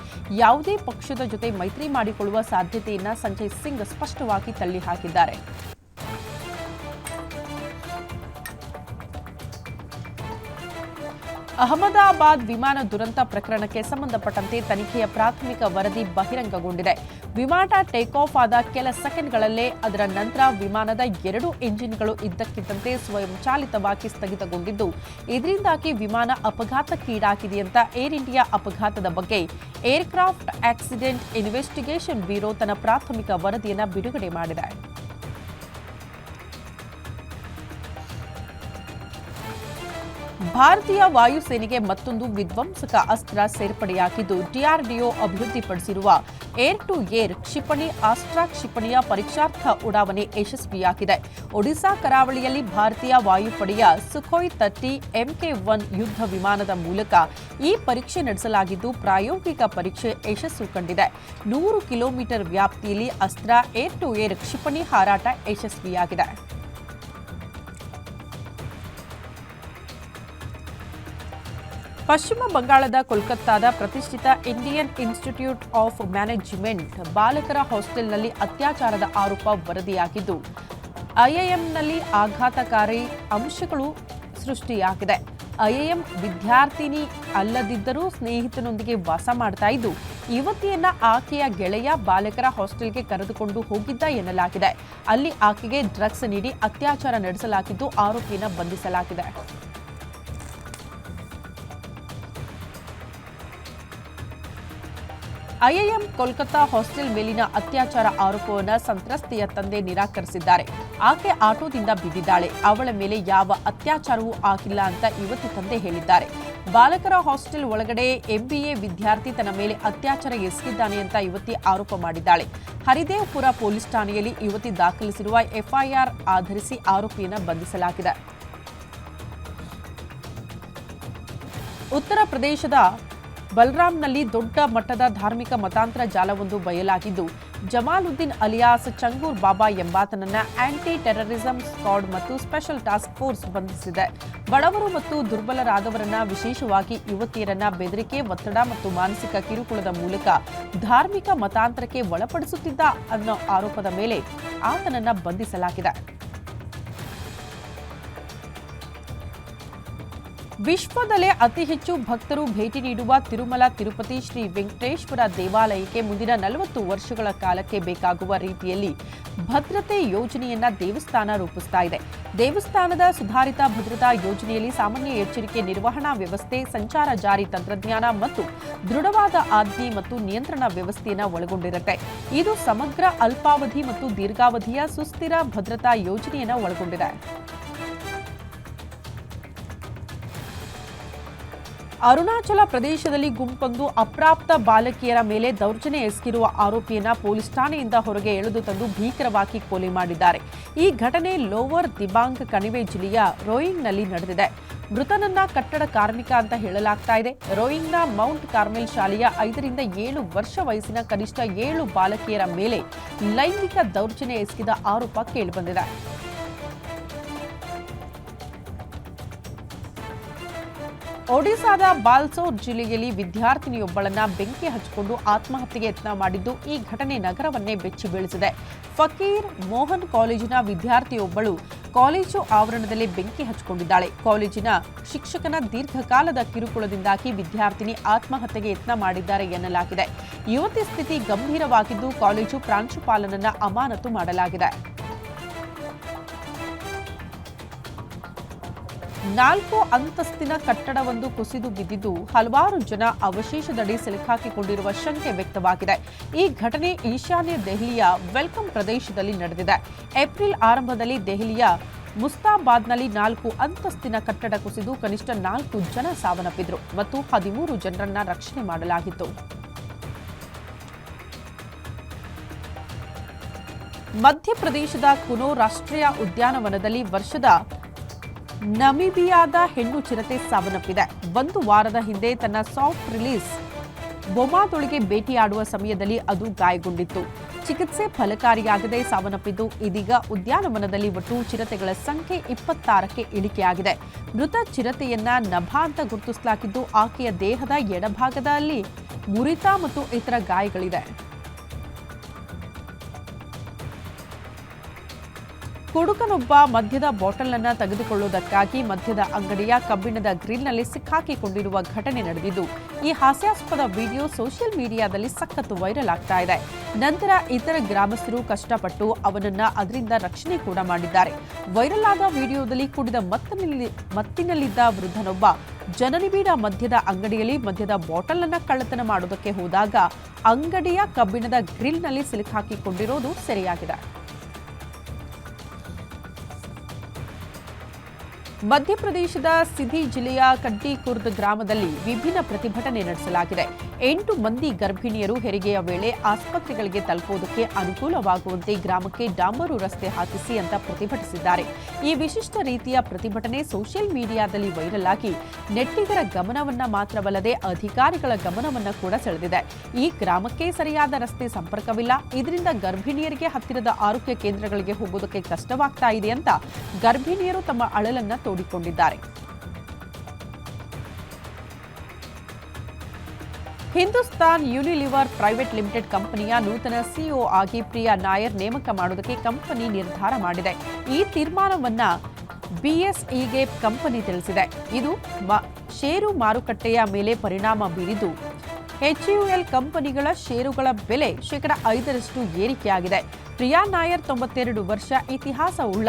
ಯಾವುದೇ ಪಕ್ಷದ ಜೊತೆ ಮೈತ್ರಿ ಮಾಡಿಕೊಳ್ಳುವ ಸಾಧ್ಯತೆಯನ್ನ ಸಂಜಯ್ ಸಿಂಗ್ ಸ್ಪಷ್ಟವಾಗಿ ತಳ್ಳಿಹಾಕಿದ್ದಾರೆ. ಅಹಮದಾಬಾದ್ ವಿಮಾನ ದುರಂತ ಪ್ರಕರಣಕ್ಕೆ ಸಂಬಂಧಪಟ್ಟಂತೆ ತನಿಖೆಯ ಪ್ರಾಥಮಿಕ ವರದಿ ಬಹಿರಂಗಗೊಂಡಿದೆ. ವಿಮಾನ ಟೇಕ್ ಆಫ್ ಆದ ಕೆಲ ಸೆಕೆಂಡ್ಗಳಲ್ಲೇ ಅದರ ನಂತರ ವಿಮಾನದ ಎರಡು ಎಂಜಿನ್ಗಳು ಇದ್ದಕ್ಕಿದ್ದಂತೆ ಸ್ವಯಂಚಾಲಿತವಾಗಿ ಸ್ಥಗಿತಗೊಂಡಿದ್ದು, ಇದರಿಂದಾಗಿ ವಿಮಾನ ಅಪಘಾತಕ್ಕೀಡಾಗಿದೆ ಅಂತ ಏರ್ ಇಂಡಿಯಾ ಅಪಘಾತದ ಬಗ್ಗೆ ಏರ್ಕ್ರಾಫ್ಟ್ ಆಕ್ಸಿಡೆಂಟ್ ಇನ್ವೆಸ್ಟಿಗೇಷನ್ ಬ್ಯೂರೋ ತನ್ನ ಪ್ರಾಥಮಿಕ ವರದಿಯನ್ನು ಬಿಡುಗಡೆ ಮಾಡಿದೆ. ಭಾರತೀಯ ವಾಯುಸೇನೆಗೆ ಮತ್ತೊಂದು ವಿಧ್ವಂಸಕ ಅಸ್ತ್ರ ಸೇರ್ಪಡೆಯಾಗಿದ್ದು ಡಿಆರ್ಡಿಒ ಅಭಿವೃದ್ಧಿಪಡಿಸಿರುವ ಏರ್ ಟು ಏರ್ ಕ್ಷಿಪಣಿ ಅಸ್ತ್ರ ಕ್ಷಿಪಣಿಯ ಪರೀಕ್ಷಾರ್ಥ ಉಡಾವಣೆ ಯಶಸ್ವಿಯಾಗಿದೆ. ಒಡಿಶಾ ಕರಾವಳಿಯಲ್ಲಿ ಭಾರತೀಯ ವಾಯುಪಡೆಯ ಸುಖೋಯ್ ತರ್ಟಿ ಎಂಕೆ ಒನ್ ಯುದ್ಧ ವಿಮಾನದ ಮೂಲಕ ಈ ಪರೀಕ್ಷೆ ನಡೆಸಲಾಗಿದ್ದು ಪ್ರಾಯೋಗಿಕ ಪರೀಕ್ಷೆ ಯಶಸ್ಸು ಕಂಡಿದೆ. ನೂರು ಕಿಲೋಮೀಟರ್ ವ್ಯಾಪ್ತಿಯಲ್ಲಿ ಅಸ್ತ್ರ, ಏರ್ ಟು ಏರ್ ಕ್ಷಿಪಣಿ ಹಾರಾಟ ಯಶಸ್ವಿಯಾಗಿದೆ. ಪಶ್ಚಿಮ ಬಂಗಾಳದ ಕೋಲ್ಕತ್ತಾದ ಪ್ರತಿಷ್ಠಿತ ಇಂಡಿಯನ್ ಇನ್ಸ್ಟಿಟ್ಯೂಟ್ ಆಫ್ ಮ್ಯಾನೇಜ್ಮೆಂಟ್ ಬಾಲಕರ ಹಾಸ್ಟೆಲ್ನಲ್ಲಿ ಅತ್ಯಾಚಾರದ ಆರೋಪ ವರದಿಯಾಗಿದ್ದು ಐಎಎಂನಲ್ಲಿ ಆಘಾತಕಾರಿ ಅಂಶಗಳು ಸೃಷ್ಟಿಯಾಗಿದೆ. ಐಎಎಂ ವಿದ್ಯಾರ್ಥಿನಿ ಅಲ್ಲದಿದ್ದರೂ ಸ್ನೇಹಿತನೊಂದಿಗೆ ವಾಸ ಮಾಡ್ತಾ ಇದ್ದು, ಯುವತಿಯನ್ನ ಆಕೆಯ ಗೆಳೆಯ ಬಾಲಕರ ಹಾಸ್ಟೆಲ್ಗೆ ಕರೆದುಕೊಂಡು ಹೋಗಿದ್ದ ಎನ್ನಲಾಗಿದೆ. ಅಲ್ಲಿ ಆಕೆಗೆ ಡ್ರಗ್ಸ್ ನೀಡಿ ಅತ್ಯಾಚಾರ ನಡೆಸಲಾಗಿದ್ದು, ಆರೋಪಿಯನ್ನು ಬಂಧಿಸಲಾಗಿದೆ. ಐಐಎಂ ಕೋಲ್ಕತ್ತಾ ಹಾಸ್ಟೆಲ್ ಮೇಲಿನ ಅತ್ಯಾಚಾರ ಆರೋಪವನ್ನು ಸಂತ್ರಸ್ತೆಯ ತಂದೆ ನಿರಾಕರಿಸಿದ್ದಾರೆ. ಆಕೆ ಆಟೋದಿಂದ ಬಿದ್ದಿದ್ದಾಳೆ. ಅವಳ ಮೇಲೆ ಯಾವ ಅತ್ಯಾಚಾರವೂ ಆಗಿಲ್ಲ ಅಂತ ಯುವತಿ ತಂದೆ ಹೇಳಿದ್ದಾರೆ. ಬಾಲಕರ ಹಾಸ್ಟೆಲ್ ಒಳಗಡೆ ಎಂಬಿಎ ವಿದ್ಯಾರ್ಥಿ ತನ್ನ ಮೇಲೆ ಅತ್ಯಾಚಾರ ಎಸಗಿದ್ದಾನೆ ಅಂತ ಯುವತಿ ಆರೋಪ ಮಾಡಿದ್ದಾಳೆ. ಹರಿದೇವ್ಪುರ ಪೊಲೀಸ್ ಠಾಣೆಯಲ್ಲಿ ಯುವತಿ ದಾಖಲಿಸಿರುವ ಎಫ್ಐಆರ್ ಆಧರಿಸಿ ಆರೋಪಿಯನ್ನು ಬಂಧಿಸಲಾಗಿದೆ. ಉತ್ತರ ಪ್ರದೇಶದ ಬಲ್ರಾಮ್ನಲ್ಲಿ ದೊಡ್ಡ ಮಟ್ಟದ ಧಾರ್ಮಿಕ ಮತಾಂತರ ಜಾಲವೊಂದು ಬಯಲಾಗಿದ್ದು, ಜಮಾಲುದ್ದೀನ್ ಅಲಿಯಾಸ್ ಚಂಗೂರ್ ಬಾಬಾ ಎಂಬಾತನನ್ನ ಆಂಟಿ ಟೆರರಿಸಂ ಸ್ಕ್ವಾಡ್ ಮತ್ತು ಸ್ಪೆಷಲ್ ಟಾಸ್ಕ್ ಫೋರ್ಸ್ ಬಂಧಿಸಿದೆ. ಬಡವರು ಮತ್ತು ದುರ್ಬಲರಾದವರನ್ನ ವಿಶೇಷವಾಗಿ ಯುವತಿಯರನ್ನ ಬೆದರಿಕೆ, ಒತ್ತಡ ಮತ್ತು ಮಾನಸಿಕ ಕಿರುಕುಳದ ಮೂಲಕ ಧಾರ್ಮಿಕ ಮತಾಂತರಕ್ಕೆ ಒಳಪಡಿಸುತ್ತಿದ್ದ ಅನ್ನೋ ಆರೋಪದ ಮೇಲೆ ಆತನನ್ನ ಬಂಧಿಸಲಾಗಿದೆ. ವಿಶ್ವದಲ್ಲೇ ಅತಿ ಹೆಚ್ಚು ಭಕ್ತರು ಭೇಟಿ ನೀಡುವ ತಿರುಮಲ, ತಿರುಪತಿ, ಶ್ರೀ ವೆಂಕಟೇಶ್ವರ ದೇವಾಲಯಕ್ಕೆ ಮುಂದಿನ ನಲವತ್ತು ವರ್ಷಗಳ ಕಾಲಕ್ಕೆ ಬೇಕಾಗುವ ರೀತಿಯಲ್ಲಿ ಭದ್ರತೆ ಯೋಜನೆಯನ್ನ ದೇವಸ್ಥಾನ ರೂಪಿಸ್ತಾ ಇದೆ. ದೇವಸ್ಥಾನದ ಸುಧಾರಿತ ಭದ್ರತಾ ಯೋಜನೆಯಲ್ಲಿ ಸಾಮಾನ್ಯ ಎಚ್ಚರಿಕೆ ನಿರ್ವಹಣಾ ವ್ಯವಸ್ಥೆ, ಸಂಚಾರ ಜಾರಿ ತಂತ್ರಜ್ಞಾನ ಮತ್ತು ದೃಢವಾದ ಆಜ್ಞೆ ಮತ್ತು ನಿಯಂತ್ರಣ ವ್ಯವಸ್ಥೆಯನ್ನು ಒಳಗೊಂಡಿರುತ್ತೆ. ಇದು ಸಮಗ್ರ, ಅಲ್ಪಾವಧಿ ಮತ್ತು ದೀರ್ಘಾವಧಿಯ ಸುಸ್ಥಿರ ಭದ್ರತಾ ಯೋಜನೆಯನ್ನು ಒಳಗೊಂಡಿದೆ. ಅರುಣಾಚಲ ಪ್ರದೇಶದಲ್ಲಿ ಗುಂಪೊಂದು ಅಪ್ರಾಪ್ತ ಬಾಲಕಿಯರ ಮೇಲೆ ದೌರ್ಜನ್ಯ ಎಸಗಿರುವ ಆರೋಪಿಯನ್ನ ಪೊಲೀಸ್ ಠಾಣೆಯಿಂದ ಹೊರಗೆ ಎಳೆದು ತಂದು ಭೀಕರವಾಗಿ ಕೊಲೆ ಮಾಡಿದ್ದಾರೆ. ಈ ಘಟನೆ ಲೋವರ್ ದಿಬಾಂಗ್ ಕಣಿವೆ ಜಿಲ್ಲೆಯ ರೋಯಿಂಗ್ನಲ್ಲಿ ನಡೆದಿದೆ. ಮೃತನನ್ನ ಕಟ್ಟಡ ಕಾರ್ಮಿಕ ಅಂತ ಹೇಳಲಾಗ್ತಾ ಇದೆ. ರೋಯಿಂಗ್ನ ಮೌಂಟ್ ಕಾರ್ಮೆಲ್ ಶಾಲೆಯ ಐದರಿಂದ ಏಳು ವರ್ಷ ವಯಸ್ಸಿನ ಕನಿಷ್ಠ ಏಳು ಬಾಲಕಿಯರ ಮೇಲೆ ಲೈಂಗಿಕ ದೌರ್ಜನ್ಯ ಎಸಗಿದ ಆರೋಪ ಕೇಳಿಬಂದಿದೆ. ಒಡಿಸಾದ ಬಾಲ್ಸೋರ್ ಜಿಲ್ಲೆಯಲ್ಲಿ ವಿದ್ಯಾರ್ಥಿನಿಯೊಬ್ಬಳನ್ನ ಬೆಂಕಿ ಹಚ್ಚಿಕೊಂಡು ಆತ್ಮಹತ್ಯೆಗೆ ಯತ್ನ ಮಾಡಿದ್ದು ಈ ಘಟನೆ ನಗರವನ್ನೇ ಬೆಚ್ಚಿ ಬೀಳಿಸಿದೆ. ಫಕೀರ್ ಮೋಹನ್ ಕಾಲೇಜಿನ ವಿದ್ಯಾರ್ಥಿಯೊಬ್ಬಳು ಕಾಲೇಜು ಆವರಣದಲ್ಲಿ ಬೆಂಕಿ ಹಚ್ಚಿಕೊಂಡಿದ್ದಾಳೆ. ಕಾಲೇಜಿನ ಶಿಕ್ಷಕನ ದೀರ್ಘಕಾಲದ ಕಿರುಕುಳದಿಂದಾಗಿ ವಿದ್ಯಾರ್ಥಿನಿ ಆತ್ಮಹತ್ಯೆಗೆ ಯತ್ನ ಮಾಡಿದ್ದಾರೆ ಎನ್ನಲಾಗಿದೆ. ಯುವತಿ ಸ್ಥಿತಿ ಗಂಭೀರವಾಗಿದ್ದು ಕಾಲೇಜು ಪ್ರಾಂಶುಪಾಲನನ್ನ ಅಮಾನತು ಮಾಡಲಾಗಿದೆ. ನಾಲ್ಕು ಅಂತಸ್ತಿನ ಕಟ್ಟಡವೊಂದು ಕುಸಿದು ಬಿದ್ದಿದ್ದು ಹಲವಾರು ಜನ ಅವಶೇಷದಡಿ ಸಿಲುಕಾಕಿಕೊಂಡಿರುವ ಶಂಕೆ ವ್ಯಕ್ತವಾಗಿದೆ. ಈ ಘಟನೆ ಈಶಾನ್ಯ ದೆಹಲಿಯ ವೆಲ್ಕಮ್ ಪ್ರದೇಶದಲ್ಲಿ ನಡೆದಿದೆ. ಏಪ್ರಿಲ್ ಆರಂಭದಲ್ಲಿ ದೆಹಲಿಯ ಮುಸ್ತಾಬಾದ್ನಲ್ಲಿ ನಾಲ್ಕು ಅಂತಸ್ತಿನ ಕಟ್ಟಡ ಕುಸಿದು ಕನಿಷ್ಠ ನಾಲ್ಕು ಜನ ಸಾವನ್ನಪ್ಪಿದ್ರು ಮತ್ತು ಹದಿಮೂರು ಜನರನ್ನ ರಕ್ಷಣೆ ಮಾಡಲಾಗಿತ್ತು. ಮಧ್ಯಪ್ರದೇಶದ ಕುನೋ ರಾಷ್ಟ್ರೀಯ ಉದ್ಯಾನವನದಲ್ಲಿ ವರ್ಷದ ನಮಿಬಿಯಾದ ಹೆಣ್ಣು ಚಿರತೆ ಸಾವನ್ನಪ್ಪಿದೆ. ಒಂದು ವಾರದ ಹಿಂದೆ ತನ್ನ ಸಾಫ್ಟ್ ರಿಲೀಸ್ ಬೊಮಾದೊಳಗೆ ಭೇಟಿಯಾಡುವ ಸಮಯದಲ್ಲಿ ಅದು ಗಾಯಗೊಂಡಿತ್ತು. ಚಿಕಿತ್ಸೆ ಫಲಕಾರಿಯಾಗದೆ ಸಾವನ್ನಪ್ಪಿದ್ದು, ಇದೀಗ ಉದ್ಯಾನವನದಲ್ಲಿ ಒಟ್ಟು ಚಿರತೆಗಳ ಸಂಖ್ಯೆ ಇಪ್ಪತ್ತಾರಕ್ಕೆ ಇಳಿಕೆಯಾಗಿದೆ. ಮೃತ ಚಿರತೆಯನ್ನ ನಭ ಅಂತ ಗುರುತಿಸಲಾಗಿದ್ದು, ಆಕೆಯ ದೇಹದ ಎಡಭಾಗದಲ್ಲಿ ಮುರಿತ ಮತ್ತು ಇತರ ಗಾಯಗಳಿದೆ. ಕುಡುಕನೊಬ್ಬ ಮದ್ಯದ ಬಾಟಲ್ ಅನ್ನು ತೆಗೆದುಕೊಳ್ಳುವುದಕ್ಕಾಗಿ ಮದ್ಯದ ಅಂಗಡಿಯ ಕಬ್ಬಿಣದ ಗ್ರಿಲ್ನಲ್ಲಿ ಸಿಕ್ಕಾಕಿಕೊಂಡಿರುವ ಘಟನೆ ನಡೆದಿದ್ದು, ಈ ಹಾಸ್ಯಾಸ್ಪದ ವಿಡಿಯೋ ಸೋಷಿಯಲ್ ಮೀಡಿಯಾದಲ್ಲಿ ಸಖತ್ತು ವೈರಲ್ ಆಗ್ತಾ ಇದೆ. ನಂತರ ಇತರ ಗ್ರಾಮಸ್ಥರು ಕಷ್ಟಪಟ್ಟು ಅವನನ್ನ ಅದರಿಂದ ರಕ್ಷಣೆ ಕೂಡ ಮಾಡಿದ್ದಾರೆ. ವೈರಲ್ ಆದ ವಿಡಿಯೋದಲ್ಲಿ ಕುಡಿದ ಮತ್ತಿನಲ್ಲಿ, ಮತ್ತಿನಲ್ಲಿದ್ದ ವೃದ್ಧನೊಬ್ಬ ಜನನಿಬಿಡ ಮದ್ಯದ ಅಂಗಡಿಯಲ್ಲಿ ಮದ್ಯದ ಬಾಟಲ್ ಅನ್ನ ಕಳ್ಳತನ ಮಾಡೋದಕ್ಕೆ ಹೋದಾಗ ಅಂಗಡಿಯ ಕಬ್ಬಿಣದ ಗ್ರಿಲ್ನಲ್ಲಿ ಸಿಲುಕಾಕಿಕೊಂಡಿರುವುದು ಸೆರೆಯಾಗಿದೆ. ಮಧ್ಯಪ್ರದೇಶದ ಸಿಧಿ ಜಿಲ್ಲೆಯ ಕಡ್ಡಿಕುರ್ದ್ ಗ್ರಾಮದಲ್ಲಿ ವಿಭಿನ್ನ ಪ್ರತಿಭಟನೆ ನಡೆಸಲಾಗಿದೆ. ಎಂಟು ಮಂದಿ ಗರ್ಭಿಣಿಯರು ಹೆರಿಗೆಯ ವೇಳೆ ಆಸ್ಪತ್ರೆಗಳಿಗೆ ತಲುಪುವುದಕ್ಕೆ ಅನುಕೂಲವಾಗುವಂತೆ ಗ್ರಾಮಕ್ಕೆ ಡಾಂಬರು ರಸ್ತೆ ಹಾಕಿಸಿ ಅಂತ ಪ್ರತಿಭಟಿಸಿದ್ದಾರೆ. ಈ ವಿಶಿಷ್ಟ ರೀತಿಯ ಪ್ರತಿಭಟನೆ ಸೋಷಿಯಲ್ ಮೀಡಿಯಾದಲ್ಲಿ ವೈರಲ್ ಆಗಿ ನೆಟ್ಟಿಗರ ಗಮನವನ್ನ ಮಾತ್ರವಲ್ಲದೆ ಅಧಿಕಾರಿಗಳ ಗಮನವನ್ನ ಕೂಡ ಸೆಳೆದಿದೆ. ಈ ಗ್ರಾಮಕ್ಕೆ ಸರಿಯಾದ ರಸ್ತೆ ಸಂಪರ್ಕವಿಲ್ಲ. ಇದರಿಂದ ಗರ್ಭಿಣಿಯರಿಗೆ ಹತ್ತಿರದ ಆರೋಗ್ಯ ಕೇಂದ್ರಗಳಿಗೆ ಹೋಗುವುದಕ್ಕೆ ಕಷ್ಟವಾಗ್ತಾ ಇದೆ ಅಂತ ಗರ್ಭಿಣಿಯರು ತಮ್ಮ ಅಳಲನ್ನ ತೋಡಿಕೊಂಡಿದ್ದಾರೆ ಹಿಂದೂಸ್ತಾನ್ ಯೂನಿಲಿವರ್ ಪ್ರೈವೇಟ್ ಲಿಮಿಟೆಡ್ ಕಂಪನಿಯ ನೂತನ ಸಿಇಒ ಆಗಿ ಪ್ರಿಯಾ ನಾಯರ್ ನೇಮಕ ಮಾಡುವುದಕ್ಕೆ ಕಂಪನಿ ನಿರ್ಧಾರ ಮಾಡಿದೆ. ಈ ತೀರ್ಮಾನವನ್ನ ಬಿಎಸ್ಇಗೆ ಕಂಪನಿ ತಿಳಿಸಿದೆ. ಇದು ಷೇರು ಮಾರುಕಟ್ಟೆಯ ಮೇಲೆ ಪರಿಣಾಮ ಬೀರಿದ್ದು, ಎಚ್ಯುಎಲ್ ಕಂಪನಿಗಳ ಷೇರುಗಳ ಬೆಲೆ ಶೇಕಡ ಐದರಷ್ಟು ಏರಿಕೆಯಾಗಿದೆ. ಪ್ರಿಯಾ ನಾಯರ್ ತೊಂಬತ್ತೆರಡು ವರ್ಷ ಇತಿಹಾಸ ಉಳ್ಳ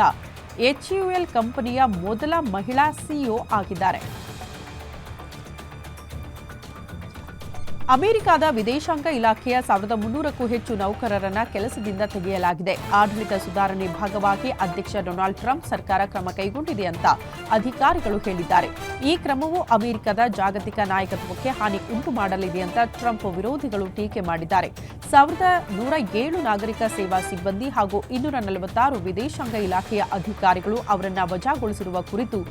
ಎಚ್ಯುಎಲ್ ಕಂಪನಿಯ ಮೊದಲ ಮಹಿಳಾ ಸಿಇಒ ಆಗಿದ್ದಾರೆ. ಅಮೆರಿಕದ ವಿದೇಶಾಂಗ ಇಲಾಖೆಯ ಸಾವಿರದ ಮುನ್ನೂರಕ್ಕೂ ಹೆಚ್ಚು ನೌಕರರನ್ನ ಕೆಲಸದಿಂದ ತೆಗೆಯಲಾಗಿದೆ. ಆಡಳಿತ ಸುಧಾರಣೆ ಭಾಗವಾಗಿ ಅಧ್ಯಕ್ಷ ಡೊನಾಲ್ಡ್ ಟ್ರಂಪ್ ಸರ್ಕಾರ ಕ್ರಮ ಕೈಗೊಂಡಿದೆ ಅಂತ ಅಧಿಕಾರಿಗಳು ಹೇಳಿದ್ದಾರೆ. ಈ ಕ್ರಮವು ಅಮೆರಿಕದ ಜಾಗತಿಕ ನಾಯಕತ್ವಕ್ಕೆ ಹಾನಿ ಉಂಟು ಮಾಡಲಿದೆ ಅಂತ ಟ್ರಂಪ್ ವಿರೋಧಿಗಳು ಟೀಕೆ ಮಾಡಿದ್ದಾರೆ. ಸಾವಿರದ ನೂರ ಏಳು ನಾಗರಿಕ ಸೇವಾ ಸಿಬ್ಬಂದಿ ಹಾಗೂ ಇನ್ನೂರ ನಲವತ್ತಾರು ವಿದೇಶಾಂಗ ಇಲಾಖೆಯ ಅಧಿಕಾರಿಗಳು ಅವರನ್ನ ವಜಾಗೊಳಿಸಿರುವ ಕುರಿತು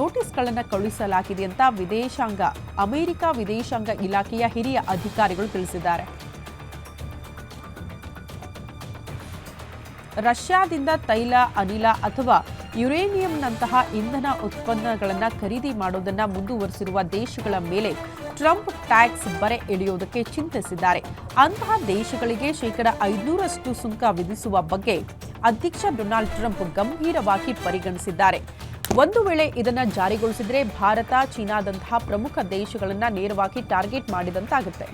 ನೋಟಿಸ್ಗಳನ್ನು ಕಳುಹಿಸಲಾಗಿದೆ ಅಂತ ವಿದೇಶಾಂಗ, ಅಮೆರಿಕ ವಿದೇಶಾಂಗ ಇಲಾಖೆಯ ಹಿರಿಯ ಅಧಿಕಾರಿಗಳು ತಿಳಿಸಿದ್ದಾರೆ. ರಷ್ಯಾದಿಂದ ತೈಲ, ಅನಿಲ ಅಥವಾ ಯುರೇನಿಯಂನಂತಹ ಇಂಧನ ಉತ್ಪನ್ನಗಳನ್ನು ಖರೀದಿ ಮಾಡೋದನ್ನ ಮುಂದುವರಿಸಿರುವ ದೇಶಗಳ ಮೇಲೆ ಟ್ರಂಪ್ ಟ್ಯಾಕ್ಸ್ ಬರೆ ಎಳೆಯುವುದಕ್ಕೆ ಚಿಂತಿಸಿದ್ದಾರೆ. ಅಂತಹ ದೇಶಗಳಿಗೆ ಶೇಕಡ ಐದುನೂರಷ್ಟು ಸುಂಕ ವಿಧಿಸುವ ಬಗ್ಗೆ ಅಧ್ಯಕ್ಷ ಡೊನಾಲ್ಡ್ ಟ್ರಂಪ್ ಗಂಭೀರವಾಗಿ ಪರಿಗಣಿಸಿದ್ದಾರೆ. ಒಂದು ವೇಳೆ ಇದನ್ನ ಜಾರಿಗೊಳಿಸಿದ್ರೆ ಭಾರತ, ಚೀನಾದಂತಹ ಪ್ರಮುಖ ದೇಶಗಳನ್ನ ನೇರವಾಗಿ ಟಾರ್ಗೆಟ್ ಮಾಡಿದಂತಾಗುತ್ತೆ.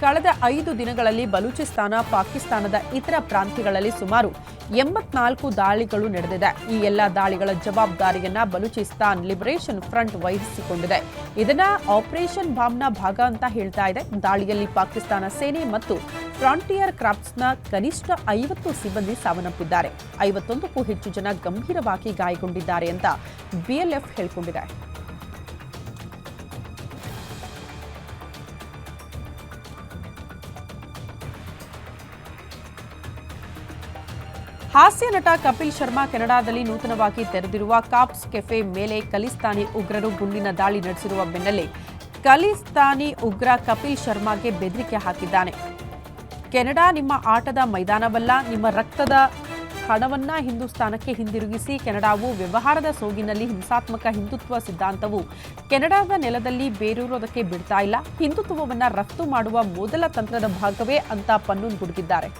ಕಳೆದ ಐದು ದಿನಗಳಲ್ಲಿ ಬಲೂಚಿಸ್ತಾನ, ಪಾಕಿಸ್ತಾನದ ಇತರ ಪ್ರಾಂತ್ಯಗಳಲ್ಲಿ ಸುಮಾರು ಎಂಬತ್ನಾಲ್ಕು ದಾಳಿಗಳು ನಡೆದಿದೆ. ಈ ಎಲ್ಲ ದಾಳಿಗಳ ಜವಾಬ್ದಾರಿಯನ್ನ ಬಲೂಚಿಸ್ತಾನ್ ಲಿಬರೇಷನ್ ಫ್ರಂಟ್ ವಹಿಸಿಕೊಂಡಿದೆ. ಇದನ್ನ ಆಪರೇಷನ್ ಬಾಂಬ್ನ ಭಾಗ ಅಂತ ಹೇಳ್ತಾ ಇದೆ. ದಾಳಿಯಲ್ಲಿ ಪಾಕಿಸ್ತಾನ ಸೇನೆ ಮತ್ತು ಫ್ರಾಂಟಿಯರ್ ಕ್ರಾಫ್ಟ್ಸ್ನ ಕನಿಷ್ಠ ಐವತ್ತು ಸಿಬ್ಬಂದಿ ಸಾವನ್ನಪ್ಪಿದ್ದಾರೆ. ಐವತ್ತೊಂದಕ್ಕೂ ಹೆಚ್ಚು ಜನ ಗಂಭೀರವಾಗಿ ಗಾಯಗೊಂಡಿದ್ದಾರೆ ಅಂತ ಬಿಎಲ್ಎಫ್ ಹೇಳಿಕೊಂಡಿದೆ. ಹಾಸ್ಯ ನಟ ಕಪಿಲ್ ಶರ್ಮಾ ಕೆನಡಾದಲ್ಲಿ ನೂತನವಾಗಿ ತೆರೆದಿರುವ ಕಾಪ್ಸ್ ಕೆಫೆ ಮೇಲೆ ಖಲಿಸ್ತಾನಿ ಉಗ್ರರು ಗುಂಡಿನ ದಾಳಿ ನಡೆಸಿರುವ ಬೆನ್ನಲ್ಲೇ ಖಲಿಸ್ತಾನಿ ಉಗ್ರ ಕಪಿಲ್ ಶರ್ಮಾಗೆ ಬೆದರಿಕೆ ಹಾಕಿದ್ದಾನೆ. ಕೆನಡಾ ನಿಮ್ಮ ಆಟದ ಮೈದಾನವಲ್ಲ, ನಿಮ್ಮ ರಕ್ತದ ಹಣವನ್ನ ಹಿಂದೂಸ್ತಾನಕ್ಕೆ ಹಿಂದಿರುಗಿಸಿ, ಕೆನಡಾವು ವ್ಯವಹಾರದ ಸೋಗಿನಲ್ಲಿ ಹಿಂಸಾತ್ಮಕ ಹಿಂದುತ್ವ ಸಿದ್ಧಾಂತವು ಕೆನಡಾದ ನೆಲದಲ್ಲಿ ಬೇರೂರೋದಕ್ಕೆ ಬಿಡ್ತಾ ಇಲ್ಲ, ಹಿಂದುತ್ವವನ್ನು ರಫ್ತು ಮಾಡುವ ಮೊದಲ ತಂತ್ರದ ಭಾಗವೇ ಅಂತ ಪನ್ನೂನ್ ಗುಡುಗಿದ್ದಾರೆ.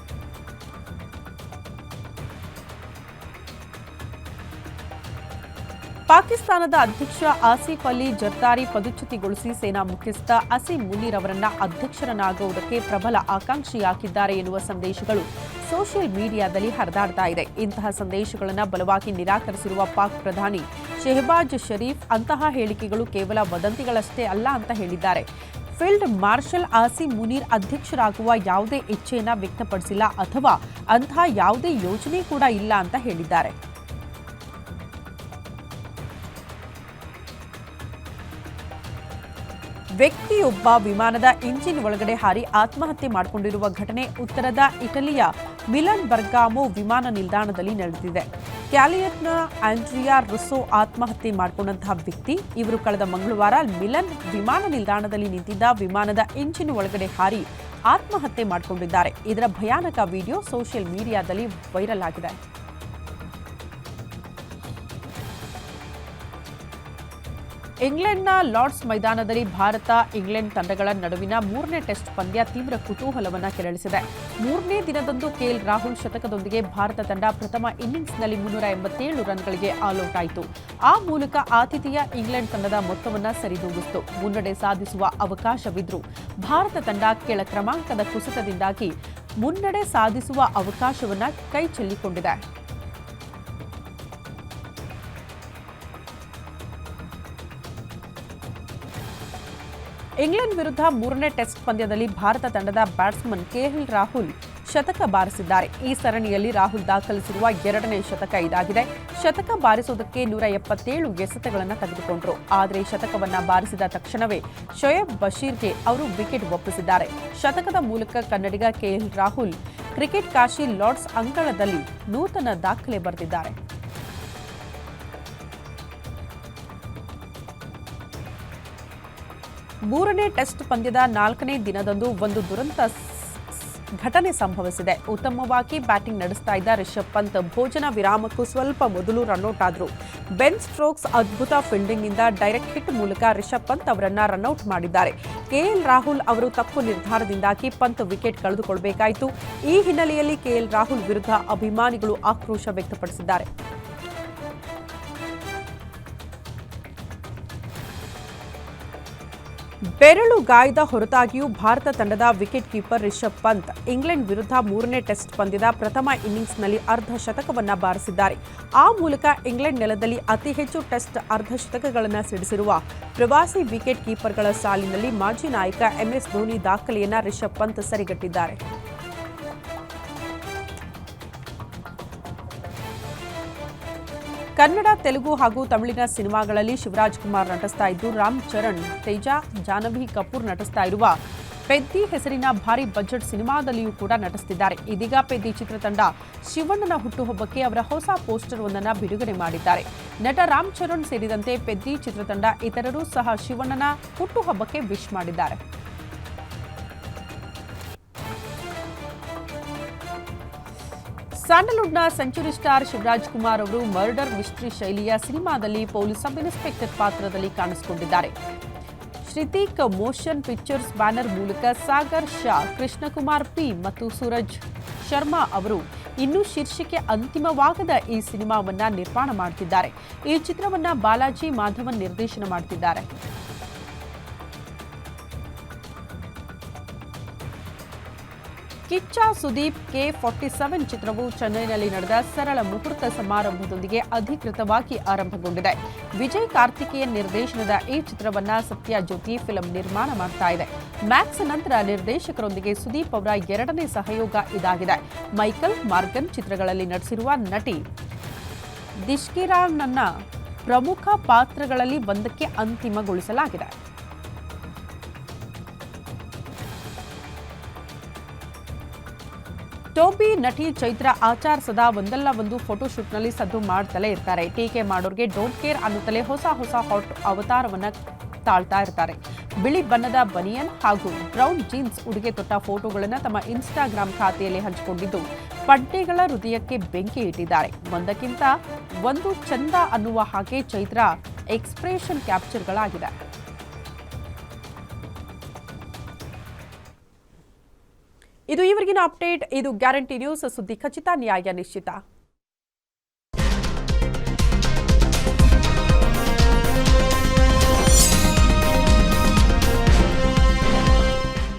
ಪಾಕಿಸ್ತಾನದ ಅಧ್ಯಕ್ಷ ಆಸಿಫ್ ಅಲಿ ಜರ್ದಾರಿ ಪದಚ್ಯುತಿಗೊಳಿಸಿ ಸೇನಾ ಮುಖ್ಯಸ್ಥ ಅಸೀಂ ಮುನೀರ್ ಅವರನ್ನ ಅಧ್ಯಕ್ಷರನ್ನಾಗುವುದಕ್ಕೆ ಪ್ರಬಲ ಆಕಾಂಕ್ಷಿಯಾಗಿದ್ದಾರೆ ಎನ್ನುವ ಸಂದೇಶಗಳು ಸೋಷಿಯಲ್ ಮೀಡಿಯಾದಲ್ಲಿ ಹರಿದಾಡ್ತಾ ಇದೆ. ಇಂತಹ ಸಂದೇಶಗಳನ್ನು ಬಲವಾಗಿ ನಿರಾಕರಿಸಿರುವ ಪಾಕ್ ಪ್ರಧಾನಿ ಶೆಹಬಾಜ್ ಶರೀಫ್ ಅಂತಹ ಹೇಳಿಕೆಗಳು ಕೇವಲ ವದಂತಿಗಳಷ್ಟೇ ಅಲ್ಲ ಅಂತ ಹೇಳಿದ್ದಾರೆ. ಫೀಲ್ಡ್ ಮಾರ್ಷಲ್ ಆಸಿಂ ಮುನೀರ್ ಅಧ್ಯಕ್ಷರಾಗುವ ಯಾವುದೇ ಇಚ್ಛೆಯನ್ನು ವ್ಯಕ್ತಪಡಿಸಿಲ್ಲ ಅಥವಾ ಅಂತಹ ಯಾವುದೇ ಯೋಜನೆ ಕೂಡ ಇಲ್ಲ ಅಂತ ಹೇಳಿದ್ದಾರೆ. ವ್ಯಕ್ತಿಯೊಬ್ಬ ವಿಮಾನದ ಇಂಜಿನ್ ಒಳಗಡೆ ಹಾರಿ ಆತ್ಮಹತ್ಯೆ ಮಾಡಿಕೊಂಡಿರುವ ಘಟನೆ ಉತ್ತರದ ಇಟಲಿಯ ಮಿಲನ್ ಬರ್ಗಾಮೋ ವಿಮಾನ ನಿಲ್ದಾಣದಲ್ಲಿ ನಡೆದಿದೆ. ಕ್ಯಾಲಿಯಟ್ನ ಆಂಡ್ರಿಯಾ ರುಸೋ ಆತ್ಮಹತ್ಯೆ ಮಾಡಿಕೊಂಡಂತಹ ವ್ಯಕ್ತಿ ಇವರು ಕಳೆದ ಮಂಗಳವಾರ ಮಿಲನ್ ವಿಮಾನ ನಿಲ್ದಾಣದಲ್ಲಿ ನಿಂತಿದ್ದ ವಿಮಾನದ ಇಂಜಿನ್ ಒಳಗಡೆ ಹಾರಿ ಆತ್ಮಹತ್ಯೆ ಮಾಡಿಕೊಂಡಿದ್ದಾರೆ. ಇದರ ಭಯಾನಕ ವಿಡಿಯೋ ಸೋಷಿಯಲ್ ಮೀಡಿಯಾದಲ್ಲಿ ವೈರಲ್ ಆಗಿದೆ. ಇಂಗ್ಲೆಂಡ್ನ ಲಾರ್ಡ್ಸ್ ಮೈದಾನದಲ್ಲಿ ಭಾರತ, ಇಂಗ್ಲೆಂಡ್ ತಂಡಗಳ ನಡುವಿನ ಮೂರನೇ ಟೆಸ್ಟ್ ಪಂದ್ಯ ತೀವ್ರ ಕುತೂಹಲವನ್ನು ಕೆರಳಿಸಿದೆ. ಮೂರನೇ ದಿನದಂದು ಕೆಎಲ್ ರಾಹುಲ್ ಶತಕದೊಂದಿಗೆ ಭಾರತ ತಂಡ ಪ್ರಥಮ ಇನ್ನಿಂಗ್ಸ್ನಲ್ಲಿ ಮುನ್ನೂರ ಎಂಬತ್ತೇಳು ರನ್ಗಳಿಗೆ ಆಲ್ಔಟ್ ಆಯಿತು. ಆ ಮೂಲಕ ಆತಿಥೇಯ ಇಂಗ್ಲೆಂಡ್ ತಂಡದ ಮೊತ್ತವನ್ನು ಸರಿದೂಗಿಸಿತು. ಮುನ್ನಡೆ ಸಾಧಿಸುವ ಅವಕಾಶವಿದ್ರು. ಭಾರತ ತಂಡ ಕೆಳ ಕ್ರಮಾಂಕದ ಕುಸಿತದಿಂದಾಗಿ ಮುನ್ನಡೆ ಸಾಧಿಸುವ ಅವಕಾಶವನ್ನು ಕೈ ಇಂಗ್ಲೆಂಡ್ ವಿರುದ್ಧ ಮೂರನೇ ಟೆಸ್ಟ್ ಪಂದ್ಯದಲ್ಲಿ ಭಾರತ ತಂಡದ ಬ್ಯಾಟ್ಸ್ಮನ್ ಕೆಎಲ್ ರಾಹುಲ್ ಶತಕ ಬಾರಿಸಿದ್ದಾರೆ. ಈ ಸರಣಿಯಲ್ಲಿ ರಾಹುಲ್ ದಾಖಲಿಸಿರುವ ಎರಡನೇ ಶತಕ ಇದಾಗಿದೆ. ಶತಕ ಬಾರಿಸುವುದಕ್ಕೆ ನೂರ ಎಪ್ಪತ್ತೇಳು ಎಸೆತಗಳನ್ನು ತೆಗೆದುಕೊಂಡರು. ಆದರೆ ಶತಕವನ್ನು ಬಾರಿಸಿದ ತಕ್ಷಣವೇ ಶೋಯಬ್ ಬಶೀರ್ಗೆ ಅವರು ವಿಕೆಟ್ ಒಪ್ಪಿಸಿದ್ದಾರೆ. ಶತಕದ ಮೂಲಕ ಕನ್ನಡಿಗ KL Rahul cricket Kashi Lord's ಅಂಗಳದಲ್ಲಿ ನೂತನ ದಾಖಲೆ ಬರೆದಿದ್ದಾರೆ. ಮೂರನೇ ಟೆಸ್ಟ್ ಪಂದ್ಯದ ನಾಲ್ಕನೇ ದಿನದಂದು ಒಂದು ದುರಂತ ಘಟನೆ ಸಂಭವಿಸಿದೆ. ಉತ್ತಮವಾಗಿ ಬ್ಯಾಟಿಂಗ್ ನಡೆಸ್ತಾ ಇದ್ದ ರಿಷಬ್ ಪಂತ್ ಭೋಜನ ವಿರಾಮಕ್ಕೂ ಸ್ವಲ್ಪ ಮೊದಲು ರನ್ಔಟ್ ಆದರು ಬೆನ್ ಸ್ಟ್ರೋಕ್ಸ್ ಅದ್ಭುತ ಫೀಲ್ಡಿಂಗ್ನಿಂದ ಡೈರೆಕ್ಟ್ ಹಿಟ್ ಮೂಲಕ ರಿಷಬ್ ಪಂತ್ ಅವರನ್ನ ರನ್ಔಟ್ ಮಾಡಿದ್ದಾರೆ. ಕೆಎಲ್ ರಾಹುಲ್ ಅವರು ತಪ್ಪು ನಿರ್ಧಾರದಿಂದಾಗಿ ಪಂತ್ ವಿಕೆಟ್ ಕಳೆದುಕೊಳ್ಳಬೇಕಾಯಿತು ಈ ಹಿನ್ನೆಲೆಯಲ್ಲಿ ಕೆಎಲ್ ರಾಹುಲ್ ವಿರುದ್ಧ ಅಭಿಮಾನಿಗಳು ಆಕ್ರೋಶ ವ್ಯಕ್ತಪಡಿಸಿದ್ದಾರೆ. ಬೆರಳು ಗಾಯದ ಹೊರತಾಗಿಯೂ ಭಾರತ ತಂಡದ wicket keeper Rishabh Pant England ವಿರುದ್ಧ ಮೂರನೇ ಟೆಸ್ಟ್ ಪಂದ್ಯದ ಪ್ರಥಮ ಇನ್ನಿಂಗ್ಸ್ನಲ್ಲಿ ಅರ್ಧ ಶತಕವನ್ನು ಬಾರಿಸಿದ್ದಾರೆ. ಆ ಮೂಲಕ ಇಂಗ್ಲೆಂಡ್ ನೆಲದಲ್ಲಿ ಅತಿ ಹೆಚ್ಚು ಟೆಸ್ಟ್ ಅರ್ಧ ಶತಕಗಳನ್ನು ಸಿಡಿಸಿರುವ ಪ್ರವಾಸಿ ವಿಕೆಟ್ ಕೀಪರ್ಗಳ ಸಾಲಿನಲ್ಲಿ ಮಾಜಿ ನಾಯಕ ಎಂಎಸ್ ಧೋನಿ ದಾಖಲೆಯನ್ನ ರಿಷಬ್ ಪಂತ್ ಸರಿಗಟ್ಟಿದ್ದಾರೆ. ಕನ್ನಡ, ತೆಲುಗು ಹಾಗೂ ತಮಿಳಿನ ಸಿನಿಮಾಗಳಲ್ಲಿ ಶಿವರಾಜ್ ಕುಮಾರ್ ನಟಿಸ್ತಾ ಇದ್ದು, ರಾಮ್ ಚರಣ್, ತೇಜಾ ಜಾನವಿ ಕಪೂರ್ ನಟಿಸ್ತಾ ಇರುವ ಪೆದ್ದಿ ಹೆಸರಿನ ಭಾರಿ ಬಜೆಟ್ ಸಿನಿಮಾದಲ್ಲಿಯೂ ಕೂಡ ನಟಿಸುತ್ತಿದ್ದಾರೆ ಇದೀಗ ಪೆದ್ದಿ ಚಿತ್ರತಂಡ ಶಿವಣ್ಣನ ಹುಟ್ಟುಹಬ್ಬಕ್ಕೆ ಅವರ ಹೊಸ ಪೋಸ್ಟರ್ ಒಂದನ್ನು ಬಿಡುಗಡೆ ಮಾಡಿದ್ದಾರೆ. ನಟ ರಾಮ್ ಚರಣ್ ಸೇರಿದಂತೆ ಪೆದ್ದಿ ಚಿತ್ರತಂಡ ಇತರರು ಸಹ ಶಿವಣ್ಣನ ಹುಟ್ಟುಹಬ್ಬಕ್ಕೆ ವಿಶ್ ಮಾಡಿದ್ದಾರೆ. ಸ್ಯಾಂಡಲ್ವುಡ್ನ ಸೆಂಚುರಿ ಸ್ಟಾರ್ ಶಿವರಾಜ್ ಕುಮಾರ್ ಅವರು ಮರ್ಡರ್ ಮಿಸ್ಟ್ರಿ ಶೈಲಿಯ ಸಿನಿಮಾದಲ್ಲಿ ಪೊಲೀಸ್ ಸಬ್ ಇನ್ಸ್ಪೆಕ್ಟರ್ ಪಾತ್ರದಲ್ಲಿ ಕಾಣಿಸಿಕೊಂಡಿದ್ದಾರೆ. ಶ್ರಿತಿಕ್ ಮೋಷನ್ ಪಿಕ್ಚರ್ಸ್ ಬ್ಯಾನರ್ ಮೂಲಕ ಸಾಗರ್ ಶಾ, ಕೃಷ್ಣಕುಮಾರ್ ಪಿ ಮತ್ತು ಸೂರಜ್ ಶರ್ಮಾ ಅವರು ಇನ್ನೂ ಶೀರ್ಷಿಕೆ ಅಂತಿಮವಾಗದ ಈ ಸಿನಿಮಾವನ್ನ ನಿರ್ಮಾಣ ಮಾಡುತ್ತಿದ್ದಾರೆ ಈ ಚಿತ್ರವನ್ನ ಬಾಲಾಜಿ ಮಾಧವನ್ ನಿರ್ದೇಶನ ಮಾಡುತ್ತಿದ್ದಾರೆ Kichcha Sudeep K forty seven ಚಿತ್ರವು ಚೆನ್ನೈನಲ್ಲಿ ನಡೆದ ಸರಳ ಮುಹೂರ್ತ ಸಮಾರಂಭದೊಂದಿಗೆ ಅಧಿಕೃತವಾಗಿ ಆರಂಭಗೊಂಡಿದೆ. ವಿಜಯ್ ಕಾರ್ತಿಕೇಯನ್ ನಿರ್ದೇಶನದ ಈ ಚಿತ್ರವನ್ನ ಸತ್ಯ ಜ್ಯೋತಿ ಫಿಲ್ಮ್ ನಿರ್ಮಾಣ ಮಾಡ್ತಾ ಇದೆ. ಮ್ಯಾಕ್ಸ್ ನಂತರ ನಿರ್ದೇಶಕರೊಂದಿಗೆ ಸುದೀಪ್ ಅವರ ಎರಡನೇ ಸಹಯೋಗ ಇದಾಗಿದೆ. ಮೈಕಲ್ ಮಾರ್ಗನ್ ಚಿತ್ರಗಳಲ್ಲಿ ನಟಿಸಿರುವ ನಟಿ ದಿಶ್ಕಿರಾನನ್ನ ಪ್ರಮುಖ ಪಾತ್ರಗಳಲ್ಲಿ ಒಂದಕ್ಕೆ ಅಂತಿಮಗೊಳಿಸಲಾಗಿದೆ. ಟೋಬಿ ನಟಿ ಚೈತ್ರ ಆಚಾರ್ ಸದಾ ಒಂದಲ್ಲ ಒಂದು ಫೋಟೋಶೂಟ್ನಲ್ಲಿ ಸದ್ದು ಮಾಡ್ತಲೇ ಇರ್ತಾರೆ. ಟೀಕೆ ಮಾಡೋರ್ಗೆ ಡೋಂಟ್ ಕೇರ್ ಅನ್ನುತ್ತಲೇ ಹೊಸ ಹೊಸ ಹಾಟ್ ಅವತಾರವನ್ನು ತಾಳ್ತಾ ಇರ್ತಾರೆ. ಬಿಳಿ ಬಣ್ಣದ ಬನಿಯನ್ ಹಾಗೂ ಬ್ರೌನ್ ಜೀನ್ಸ್ ಉಡುಗೆ ತೊಟ್ಟ ಫೋಟೋಗಳನ್ನು ತಮ್ಮ ಇನ್ಸ್ಟಾಗ್ರಾಮ್ ಖಾತೆಯಲ್ಲಿ ಹಂಚಿಕೊಂಡಿದ್ದು ಪಡ್ಡೆಗಳ ಹೃದಯಕ್ಕೆ ಬೆಂಕಿ ಇಟ್ಟಿದ್ದಾರೆ. ಒಂದಕ್ಕಿಂತ ಒಂದು ಚಂದ ಅನ್ನುವ ಹಾಗೆ ಚೈತ್ರ ಎಕ್ಸ್ಪ್ರೆಷನ್ ಕ್ಯಾಪ್ಚರ್ಗಳಾಗಿದೆ ಇದು ಇವರಿಗಿನ ಅಪ್ಡೇಟ್. ಇದು ಗ್ಯಾರಂಟಿ ನ್ಯೂಸ್ ಸುದ್ದಿ ಖಚಿತ ನ್ಯಾಯ ನಿಶ್ಚಿತ.